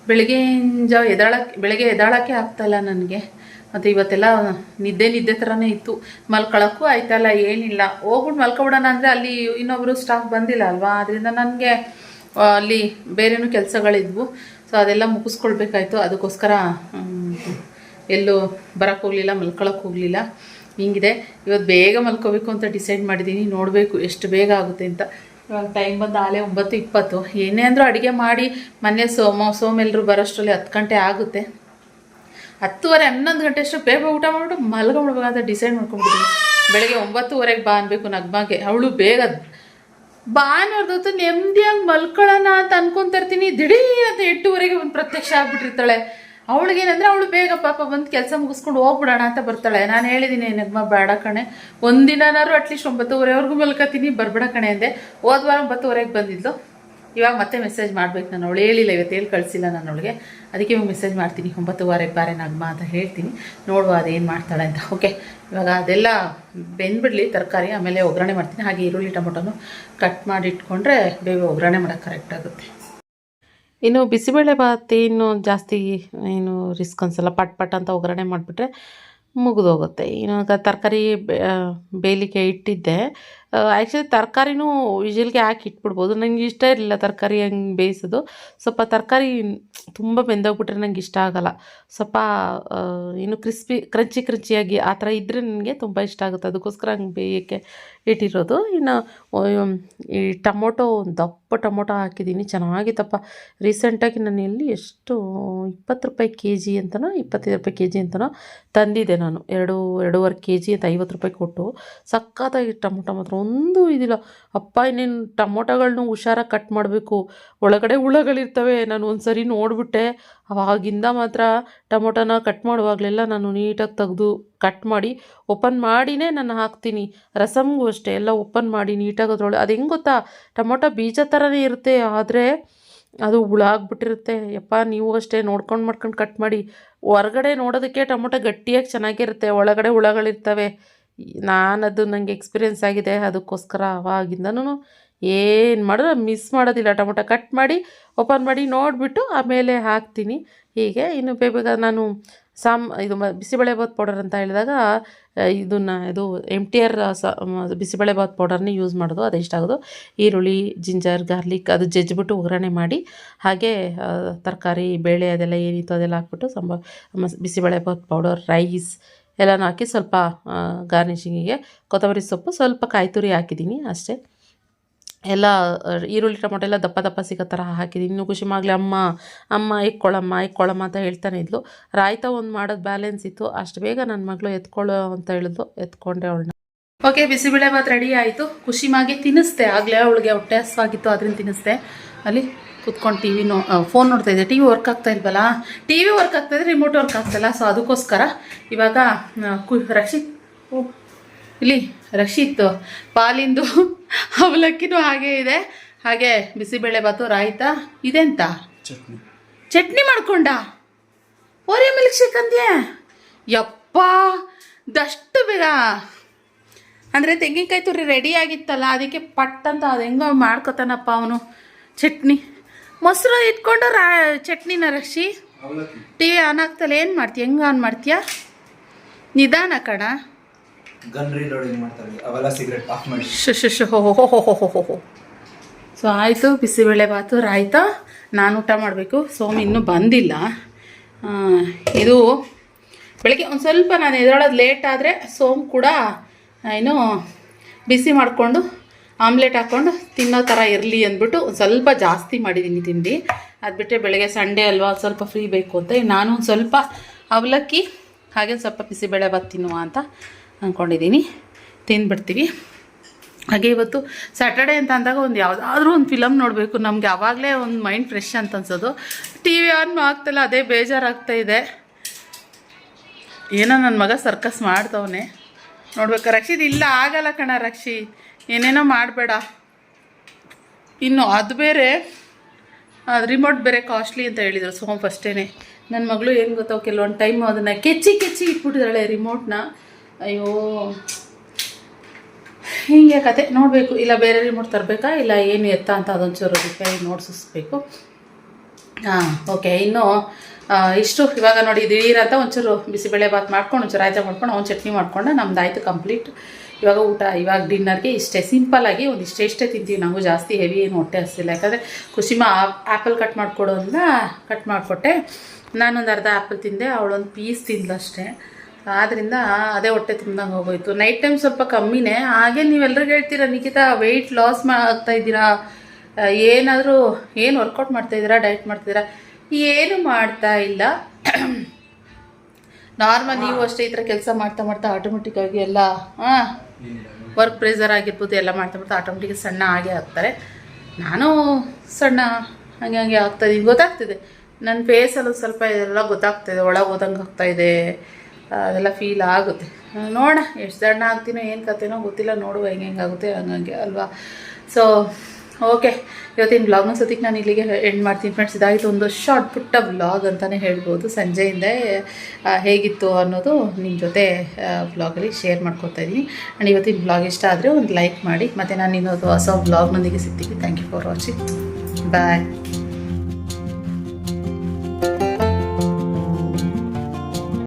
ಬೆಳಗ್ಗೆ ಜಾವ ಎದ್ದಾಳಕ್ಕೆ ಬೆಳಗ್ಗೆ ಎದಾಳಕ್ಕೆ ಆಗ್ತಾಯಿಲ್ಲ ನನಗೆ. ಮತ್ತು ಇವತ್ತೆಲ್ಲ ನಿದ್ದೆ ನಿದ್ದೆ ಥರನೇ ಇತ್ತು. ಮಲ್ಕೊಳ್ಳೋಕ್ಕೂ ಆಯ್ತಲ್ಲ, ಏನಿಲ್ಲ. ಹೋಗ್ಬಿಟ್ಟು ಮಲ್ಕೊಬಿಡೋಣ ಅಂದರೆ ಅಲ್ಲಿ ಇನ್ನೊಬ್ಬರು ಸ್ಟಾಫ್ ಬಂದಿಲ್ಲ ಅಲ್ವಾ? ಅದರಿಂದ ನನಗೆ ಅಲ್ಲಿ ಬೇರೆನೂ ಕೆಲಸಗಳಿದ್ವು. ಸೊ ಅದೆಲ್ಲ ಮುಗಿಸ್ಕೊಳ್ಬೇಕಾಯ್ತು. ಅದಕ್ಕೋಸ್ಕರ ಎಲ್ಲೂ ಬರೋಕ್ಕೋಗ್ಲಿಲ್ಲ ಮಲ್ಕೊಳಕ್ಕೆ ಹೋಗಲಿಲ್ಲ. ಹಿಂಗಿದೆ. ಇವತ್ತು ಬೇಗ ಮಲ್ಕೋಬೇಕು ಅಂತ ಡಿಸೈಡ್ ಮಾಡಿದ್ದೀನಿ ನೋಡಬೇಕು ಎಷ್ಟು ಬೇಗ ಆಗುತ್ತೆ ಅಂತ. ಇವಾಗ ಟೈಮ್ ಬಂದು ಆಲೆ ಒಂಬತ್ತು ಇಪ್ಪತ್ತು. ಏನೇ ಅಂದರೂ ಅಡುಗೆ ಮಾಡಿ ಮೊನ್ನೆ ಸೋಮ ಸೋಮೆಲ್ಲರೂ ಬರೋಷ್ಟರಲ್ಲಿ ಹತ್ತು ಗಂಟೆ ಆಗುತ್ತೆ. ಹತ್ತುವರೆ, ಹನ್ನೊಂದು ಗಂಟೆ ಅಷ್ಟು ಬೇಗ ಊಟ ಮಾಡಿಬಿಟ್ಟು ಅಂತ ಡಿಸೈಡ್ ಮಾಡ್ಕೊಂಡ್ಬಿಟ್ಟಿದ್ದೀನಿ ಬೆಳಗ್ಗೆ ಒಂಬತ್ತುವರೆಗೆ ಬಾ ಅನ್ಬೇಕು ನಗ್ಮಾಗೆ. ಅವಳು ಬೇಗ ಭಾನುವಾರದೊತ್ತು ನೆಮ್ಮದಿಯಾಗಿ ಮಲ್ಕೊಳ್ಳೋಣ ಅಂತ ಅನ್ಕೊಂತಿರ್ತೀನಿ ದಿಢೀರ್ ಅಂತ ಎಂಟುವರೆಗೆ ಒಂದು ಪ್ರತ್ಯಕ್ಷ ಆಗ್ಬಿಟ್ಟಿರ್ತಾಳೆ. ಅವಳಿಗೇನಂದ್ರೆ ಅವಳು ಬೇಗ ಪಾಪ ಬಂದು ಕೆಲಸ ಮುಗಿಸ್ಕೊಂಡು ಹೋಗ್ಬಿಡೋಣ ಅಂತ ಬರ್ತಾಳೆ. ನಾನು ಹೇಳಿದ್ದೀನಿ ನಗ್ಮ, ಬೇಡ ಕಣೆ. ಒಂದಿನಾರು ಅಟ್ಲೀಸ್ಟ್ ಒಂಬತ್ತುವರೆವರೆಗೂ ಮಲ್ಕೋತೀನಿ ಬರ್ಬೇಡ ಕಣೆ ಅಂದೆ. ಹೋದ ವಾರ ಒಂಬತ್ತುವರೆಗೆ ಬಂದಿದ್ದು ಇವಾಗ ಮತ್ತೆ ಮೆಸೇಜ್ ಮಾಡ್ಬೇಕು ನಾನು. ಅವಳು ಹೇಳಿಲ್ಲ, ಇವತ್ತು ಹೇಳಿ ಕಳಿಸಿಲ್ಲ ನಾನು ಅವಳಿಗೆ. ಅದಕ್ಕೆ ಇವಾಗ ಮೆಸೇಜ್ ಮಾಡ್ತೀನಿ. ಒಂಬತ್ತುವರೆಗೆ ಬಾರೆ ನಗ್ಮ ಅಂತ ಹೇಳ್ತೀನಿ. ನೋಡುವ ಅದೇನು ಮಾಡ್ತಾಳೆ ಅಂತ. ಓಕೆ ಇವಾಗ ಅದೆಲ್ಲ ಬೆಂದ್ಬಿಡಲಿ, ತರಕಾರಿ, ಆಮೇಲೆ ಒಗ್ಗರಣೆ ಮಾಡ್ತೀನಿ. ಹಾಗೆ ಈರುಳ್ಳಿ ಟೊಮೊಟೊನು ಕಟ್ ಮಾಡಿ ಇಟ್ಕೊಂಡ್ರೆ ಬೇಗ ಒಗ್ಗರಣೆ ಮಾಡೋಕ್ಕೆ ಕರೆಕ್ಟ್ ಆಗುತ್ತೆ. ಇನ್ನು ಬಿಸಿಬೇಳೆ ಭಾತ್ ಇನ್ನು ಜಾಸ್ತಿ ಏನು ರಿಸ್ಕ್ ಅನ್ಸಲ್ಲ. ಪಟ್ ಪಟ್ ಅಂತ ಒಗ್ಗರಣೆ ಮಾಡಿಬಿಟ್ರೆ ಮುಗಿದೋಗುತ್ತೆ. ಇನ್ನು ತರಕಾರಿ ಬೇಯಲಿಕ್ಕೆ ಇಟ್ಟಿದ್ದೆ. ಆ್ಯಕ್ಚುಲಿ ತರಕಾರಿನೂ ವಿಜಿಲ್ಗೆ ಹಾಕಿ ಇಟ್ಬಿಡ್ಬೋದು. ನನಗೆ ಇಷ್ಟ ಇರಲಿಲ್ಲ ತರಕಾರಿ ಹಂಗೆ ಬೇಯಿಸೋದು. ಸ್ವಲ್ಪ ತರಕಾರಿ ತುಂಬ ಬೆಂದೋಗ್ಬಿಟ್ರೆ ನಂಗೆ ಇಷ್ಟ ಆಗೋಲ್ಲ. ಸ್ವಲ್ಪ ಏನು ಕ್ರಿಸ್ಪಿ ಕ್ರಂಚಿ ಕ್ರಂಚಿಯಾಗಿ ಆ ಥರ ಇದ್ದರೆ ನನಗೆ ತುಂಬ ಇಷ್ಟ ಆಗುತ್ತೆ. ಅದಕ್ಕೋಸ್ಕರ ಹಂಗೆ ಬೇಯೋಕ್ಕೆ ಇಟ್ಟಿರೋದು. ಇನ್ನು ಈ ಟೊಮೊಟೊ, ದಪ್ಪ ಟೊಮೊಟೊ ಹಾಕಿದ್ದೀನಿ. ಚೆನ್ನಾಗಿತ್ತಪ್ಪ. ರೀಸೆಂಟಾಗಿ ನಾನು ಇಲ್ಲಿ ಎಷ್ಟು, ಇಪ್ಪತ್ತು ರೂಪಾಯಿ ಕೆ ಜಿ ಅಂತನೋ, ಇಪ್ಪತ್ತೈದು ರೂಪಾಯಿ ಕೆ ಜಿ ಅಂತನೋ ತಂದಿದ್ದೆ ನಾನು. ಎರಡು, ಎರಡೂವರೆ ಕೆ ಜಿ ಅಂತ ಐವತ್ತು ರೂಪಾಯಿ ಕೊಟ್ಟು ಸಖತ್ತಾಗಿ ಟೊಮೊಟೊ ಮಾತ್ರ ಒಂದು ಇದಿಲ್ಲ. ಅಪ್ಪ, ಇನ್ನೇನು ಟೊಮೊಟೊಗಳ್ನು ಹುಷಾರಾಗಿ ಕಟ್ ಮಾಡಬೇಕು. ಒಳಗಡೆ ಹುಳಗಳಿರ್ತವೆ. ನಾನು ಒಂದು ಸರಿ ನೋಡಿಬಿಟ್ಟೆ. ಅವಾಗಿಂದ ಮಾತ್ರ ಟೊಮೊಟೊನ ಕಟ್ ಮಾಡುವಾಗಲೆಲ್ಲ ನಾನು ನೀಟಾಗಿ ತೆಗೆದು ಕಟ್ ಮಾಡಿ ಓಪನ್ ಮಾಡಿನೇ ನಾನು ಹಾಕ್ತೀನಿ. ರಸಮ್ಗೂ ಅಷ್ಟೇ, ಎಲ್ಲ ಓಪನ್ ಮಾಡಿ ನೀಟಾಗಿ ಅದರೊಳಗೆ. ಅದು ಹೆಂಗೆ ಗೊತ್ತಾ? ಟೊಮೊಟೊ ಬೀಜ ಥರನೇ ಇರುತ್ತೆ. ಆದರೆ ಅದು ಹುಳ ಆಗ್ಬಿಟ್ಟಿರುತ್ತೆ. ಯಪ್ಪ, ನೀವು ಅಷ್ಟೇ ನೋಡ್ಕೊಂಡು ಮಾಡ್ಕೊಂಡು ಕಟ್ ಮಾಡಿ. ಹೊರಗಡೆ ನೋಡೋದಕ್ಕೆ ಟೊಮೊಟೊ ಗಟ್ಟಿಯಾಗಿ ಚೆನ್ನಾಗಿರುತ್ತೆ. ಒಳಗಡೆ ಹುಳಗಳಿರ್ತವೆ. ನಾನದು ನನಗೆ ಎಕ್ಸ್ಪೀರಿಯೆನ್ಸ್ ಆಗಿದೆ, ಅದಕ್ಕೋಸ್ಕರ ಅವಾಗಿಂದನೂ ಏನು ಮಾಡಿದ್ರೆ ಮಿಸ್ ಮಾಡೋದಿಲ್ಲ. ಟೊಮೊಟೊ ಕಟ್ ಮಾಡಿ ಓಪನ್ ಮಾಡಿ ನೋಡಿಬಿಟ್ಟು ಆಮೇಲೆ ಹಾಕ್ತೀನಿ. ಹೀಗೆ ಇನ್ನು ಬೇಗ ನಾನು ಸಾಮ್, ಇದು ಬಿಸಿಬೇಳೆಬಾತ್ ಪೌಡರ್ ಅಂತ ಹೇಳಿದಾಗ ಇದನ್ನು, ಇದು ಎಂ ಟಿ ಆರ್ ಸ ಬಿಸಿಬೇಳೆಬಾತ್ ಪೌಡರ್ನೇ ಯೂಸ್ ಮಾಡೋದು, ಅದು ಇಷ್ಟ ಆಗೋದು. ಈರುಳ್ಳಿ, ಜಿಂಜರ್, ಗಾರ್ಲಿಕ್ ಅದು ಜಜ್ಜಿಬಿಟ್ಟು ಒಗ್ಗರಣೆ ಮಾಡಿ, ಹಾಗೆ ತರಕಾರಿ, ಬೇಳೆ ಅದೆಲ್ಲ ಏನಿತ್ತು ಅದೆಲ್ಲ ಹಾಕ್ಬಿಟ್ಟು ಸಂಬ ಬಿಸಿಬೇಳೆಬಾತ್ ಪೌಡರ್ ರೈಸ್ ಎಲ್ಲನೂ ಹಾಕಿ ಸ್ವಲ್ಪ ಗಾರ್ನಿಷಿಂಗಿಗೆ ಕೊತ್ತಂಬರಿ ಸೊಪ್ಪು ಸ್ವಲ್ಪ ಕಾಯಿ ತುರಿ ಹಾಕಿದ್ದೀನಿ ಅಷ್ಟೇ. ಎಲ್ಲ, ಈರುಳ್ಳಿ, ಟೊಮೊಟೊ ಎಲ್ಲ ದಪ್ಪ ದಪ್ಪ ಸಿಗೋ ಥರ ಹಾಕಿದ್ದೀನಿ. ಇನ್ನು ಖುಷಿ ಮಾಗ್ಲಿ ಅಮ್ಮ ಅಮ್ಮ ಇಕ್ಕೊಳ್ಳಮ್ಮ ಇಕ್ಕೊಳ್ಳಮ್ಮ ಅಂತ ಹೇಳ್ತಾನೆ ಇದ್ಲು. ರಾಯ್ತ ಒಂದು ಮಾಡೋದು ಬ್ಯಾಲೆನ್ಸ್ ಇತ್ತು. ಅಷ್ಟು ಬೇಗ ನನ್ನ ಮಗಳು ಎತ್ಕೊಳ್ಳೋ ಅಂತ ಹೇಳಿದ್ಲು. ಎತ್ಕೊಂಡೆ ಅವಳನ್ನ. ಓಕೆ, ಬಿಸಿಬೇಳೆ ಭಾತ್ ರೆಡಿ ಆಯಿತು. ಖುಷಿಮಾಗೆ ತಿನ್ನಿಸ್ದೆ ಆಗಲೇ ಅವಳಿಗೆ ಹೊಟ್ಟೆ ಹಸ್ವಾಗಿತ್ತು ಅದರಿಂದ ತಿನ್ನಿಸ್ದೆ ಅಲ್ಲಿ ಕುತ್ಕೊಂಡು ಟಿ ವಿ ನೋ ಫೋನ್ ನೋಡ್ತಾ ಇದ್ದೆ. ಟಿ ವಿ ವರ್ಕ್ ಆಗ್ತಾ ಇಲ್ವಲ್ಲ? ಟಿ ವಿ ವರ್ಕ್ ಆಗ್ತಾ ಇದ್ರೆ ರಿಮೋಟ್ ವರ್ಕ್ ಆಗ್ತಾಯಿಲ್ಲ ಸೊ ಅದಕ್ಕೋಸ್ಕರ ಇವಾಗ ಕು ರಕ್ಷಿತ್ ಓ ಇಲ್ಲಿ ರಕ್ಷಿತ್ ಪಾಲಿಂದು ಅವಲಕ್ಕಿನೂ ಹಾಗೆ ಇದೆ. ಹಾಗೆ ಬಿಸಿಬೇಳೆ ಭಾತು ರಾಯ್ತ ಇದೆಂತ ಚಟ್ನಿ. ಚಟ್ನಿ ಮಾಡ್ಕೊಂಡ? ಓರಿಯ ಮಿಲ್ಕ್ ಶೇಕ್ ಅಂದ್ಯಾ? ಯಪ್ಪ ದಷ್ಟು ಬೇಗ. ಅಂದರೆ ತೆಂಗಿನಕಾಯಿ ತುರಿ ರೆಡಿ ಆಗಿತ್ತಲ್ಲ ಅದಕ್ಕೆ ಪಟ್ ಅಂತ ಅದು ಹೆಂಗೋ ಮಾಡ್ಕೊತಾನಪ್ಪ ಅವನು. ಚಟ್ನಿ. ಮೊಸರು ಇಟ್ಕೊಂಡು ರಾ ಚಟ್ನಿನ ರಕ್ಷಿ ಟಿ ವಿ ಆನ್ ಆಗ್ತಲ್ಲ ಏನು ಮಾಡ್ತೀಯ ಹೆಂಗೆ ಆನ್ ಮಾಡ್ತೀಯಾ? ನಿಧಾನ ಕಣ. ಗನ್ ರೀಲೋಡಿಂಗ್ ಮಾಡ್ತಾರೆ? ಅವೆಲ್ಲ ಸಿಗರೆಟ್ ಆಫ್ ಮಾಡಿ. ಶು ಶು ಶು ಹೋ ಹೋ ಹೋ ಹೋ ಹೋ ಹೋ ಹೋ ಸೊ ಆಯಿತು ಬಿಸಿಬೇಳೆ ಬಾತು ರಾಯ್ತಾ. ನಾನು ಊಟ ಮಾಡಬೇಕು. ಸೋಮ್ ಇನ್ನೂ ಬಂದಿಲ್ಲ. ಇದು ಬೆಳಗ್ಗೆ ಒಂದು ಸ್ವಲ್ಪ ನಾನು ಎದೊಳೋದು ಲೇಟ್ ಆದರೆ ಸೋಮ್ ಕೂಡ ಏನು ಬಿಸಿ ಮಾಡಿಕೊಂಡು ಆಮ್ಲೆಟ್ ಹಾಕ್ಕೊಂಡು ತಿನ್ನೋ ಥರ ಇರಲಿ ಅಂದ್ಬಿಟ್ಟು ಒಂದು ಸ್ವಲ್ಪ ಜಾಸ್ತಿ ಮಾಡಿದ್ದೀನಿ ತಿಂಡಿ. ಅದು ಬಿಟ್ಟರೆ ಬೆಳಗ್ಗೆ ಸಂಡೇ ಅಲ್ವಾ ಸ್ವಲ್ಪ ಫ್ರೀ ಬೇಕು ಅಂತ. ನಾನು ಒಂದು ಸ್ವಲ್ಪ ಅವಲಕ್ಕಿ, ಹಾಗೆ ಸ್ವಲ್ಪ ಬಿಸಿಬೇಳೆ ಭಾತ್ ತಿನ್ನುವ ಅಂತ ಅಂದ್ಕೊಂಡಿದ್ದೀನಿ ತಿಂದುಬಿಡ್ತೀವಿ. ಹಾಗೆ ಇವತ್ತು ಸ್ಯಾಟರ್ಡೆ ಅಂತ ಅಂದಾಗ ಒಂದು ಯಾವುದಾದ್ರೂ ಒಂದು ಫಿಲಮ್ ನೋಡಬೇಕು. ನಮಗೆ ಆವಾಗಲೇ ಒಂದು ಮೈಂಡ್ ಫ್ರೆಶ್ ಅಂತ ಅನ್ಸೋದು. ಟಿ ವಿ ಆನ್ ಆಗ್ತಲ್ಲ, ಅದೇ ಬೇಜಾರಾಗ್ತಾ ಇದೆ. ಏನೋ ನನ್ನ ಮಗ ಸರ್ಕಸ್ ಮಾಡ್ತವನೆ. ನೋಡ್ಬೇಕು, ರಕ್ಷಿತ್ ಇಲ್ಲ, ಆಗಲ್ಲ ಕಣ ರಕ್ಷಿ ಏನೇನೋ ಮಾಡಬೇಡ. ಇನ್ನು ಅದು ಬೇರೆ ರಿಮೋಟ್ ಬೇರೆ ಕಾಸ್ಟ್ಲಿ ಅಂತ ಹೇಳಿದರು ಸೋಮ್ ಫಸ್ಟೇ ನನ್ನ ಮಗಳು ಏನು ಗೊತ್ತೋ ಕೆಲವೊಂದು ಟೈಮ್ ಅದನ್ನು ಕೆಚ್ಚಿ ಕೆಚ್ಚಿ ಇಟ್ಬಿಟ್ಟಿದ್ದಾಳೆ ರಿಮೋಟ್ನ ಅಯ್ಯೋ. ಹೀಗೆ ಕತೆ. ನೋಡಬೇಕು. ಇಲ್ಲ ಬೇರೆ ರಿಮೋಟ್ ತರಬೇಕಾ? ಇಲ್ಲ ಏನು ಎತ್ತ ಅಂತ ಅದೊಂಚೂರು ರಿಪೇರಿ ನೋಡ್ಸಿಸ್ಬೇಕು ಹಾಂ ಓಕೆ ಇನ್ನು ಇಷ್ಟು. ಇವಾಗ ನೋಡಿ ದಿಢೀರ್ ಅಂತ ಒಂಚೂರು ಬಿಸಿಬೇಳೆ ಭಾತ್ ಮಾಡ್ಕೊಂಡು ಒಂಚೂರು ರಾಯ್ತ ಮಾಡ್ಕೊಂಡು ಅವ್ನು ಚಟ್ನಿ ಮಾಡ್ಕೊಂಡು ನಮ್ದು ಆಯಿತು ಕಂಪ್ಲೀಟ್ ಇವಾಗ ಊಟ, ಇವಾಗ ಡಿನ್ನರ್ಗೆ ಇಷ್ಟೇ. ಸಿಂಪಲ್ಲಾಗಿ ಒಂದು ಇಷ್ಟೇ ಇಷ್ಟೇ ತಿಂತೀವಿ. ನಾವು ಜಾಸ್ತಿ ಹೆವಿ ಏನು ಹೊಟ್ಟೆ ಹಸಿಲ್ಲ ಯಾಕಂದರೆ ಖುಷಿಮ ಆ್ಯಪಲ್ ಕಟ್ ಮಾಡಿಕೊಡು ಅಂತ ಕಟ್ ಮಾಡಿಕೊಟ್ಟೆ. ನಾನೊಂದು ಅರ್ಧ ಆ್ಯಪಲ್ ತಿಂದೆ, ಅವಳೊಂದು ಪೀಸ್ ತಿಂದಷ್ಟೇ ಆದ್ದರಿಂದ ಅದೇ ಹೊಟ್ಟೆ ತುಂಬ್ದಂಗೆ ಹೋಗೋಯ್ತು. ನೈಟ್ ಟೈಮ್ ಸ್ವಲ್ಪ ಕಮ್ಮಿನೇ. ಹಾಗೆ ನೀವೆಲ್ಲರಿಗೂ ಹೇಳ್ತೀರಾ, ನಿಖಿತಾ ವೆಯ್ಟ್ ಲಾಸ್ ಮಾಡ್ತಾ ಇದ್ದೀರಾ? ಏನಾದರೂ ಏನು ವರ್ಕೌಟ್ ಮಾಡ್ತಾ ಇದ್ದೀರಾ ಡಯಟ್ ಮಾಡ್ತಿದ್ದೀರಾ ಏನು ಮಾಡ್ತಾ ಇಲ್ಲ. ನಾರ್ಮಲ್ ನೀವು ಅಷ್ಟೇ ಈ ಥರ ಕೆಲಸ ಮಾಡ್ತಾ ಮಾಡ್ತಾ ಆಟೋಮೆಟಿಕ್ಕಾಗಿ ಎಲ್ಲ ಹಾಂ ವರ್ಕ್ ಪ್ರೆಸರ್ ಆಗಿರ್ಬೋದು, ಎಲ್ಲ ಮಾಡ್ತಾ ಮಾಡ್ತಾ ಆಟೋಮೆಟಿಕ್ ಸಣ್ಣ ಆಗೇ ಆಗ್ತಾರೆ. ನಾನು ಸಣ್ಣ ಹಂಗೆ ಹಂಗೆ ಆಗ್ತಾ ಇದ್ದೀನಿ ಗೊತ್ತಾಗ್ತಿದೆ. ನನ್ನ ಫೇಸಲ್ಲೂ ಸ್ವಲ್ಪ ಇದೆಲ್ಲ ಗೊತ್ತಾಗ್ತಿದೆ. ಒಳಗೆ ಹೋದಂಗೆ ಆಗ್ತಾಯಿದೆ ಅದೆಲ್ಲ ಫೀಲ್ ಆಗುತ್ತೆ. ನೋಡೋಣ, ಎಷ್ಟು ಸಣ್ಣ ಆಗ್ತೀನೋ, ಏನು ಕತೆನೋ ಗೊತ್ತಿಲ್ಲ. ನೋಡುವ ಹೆಂಗೆ ಆಗುತ್ತೆ ಹಂಗಂಗೆ ಅಲ್ವಾ? ಸೊ ಓಕೆ ಇವತ್ತಿನ ಬ್ಲಾಗ್ನ ಸತಿಗೆ ನಾನು ಇಲ್ಲಿಗೆ ಎಂಡ್ ಮಾಡ್ತೀನಿ ಫ್ರೆಂಡ್ಸ್ ಇದಾಗಿತ್ತು ಒಂದು ಶಾರ್ಟ್ ಪುಟ್ಟ ಬ್ಲಾಗ್ ಅಂತಲೇ ಹೇಳ್ಬೋದು. ಸಂಜೆಯಿಂದ ಹೇಗಿತ್ತು ಅನ್ನೋದು ನಿಮ್ಮ ಜೊತೆ ಬ್ಲಾಗಲ್ಲಿ ಶೇರ್ ಮಾಡ್ಕೊತಾ ಇದ್ದೀನಿ. ಆ್ಯಂಡ್ ಇವತ್ತಿನ ಬ್ಲಾಗ್ ಇಷ್ಟ ಆದರೆ ಒಂದು ಲೈಕ್ ಮಾಡಿ. ಮತ್ತು ನಾನು ಇನ್ನೊಂದು ಹೊಸ ಬ್ಲಾಗ್ನೊಂದಿಗೆ ಸಿಗ್ತೀನಿ. Thank you for watching bye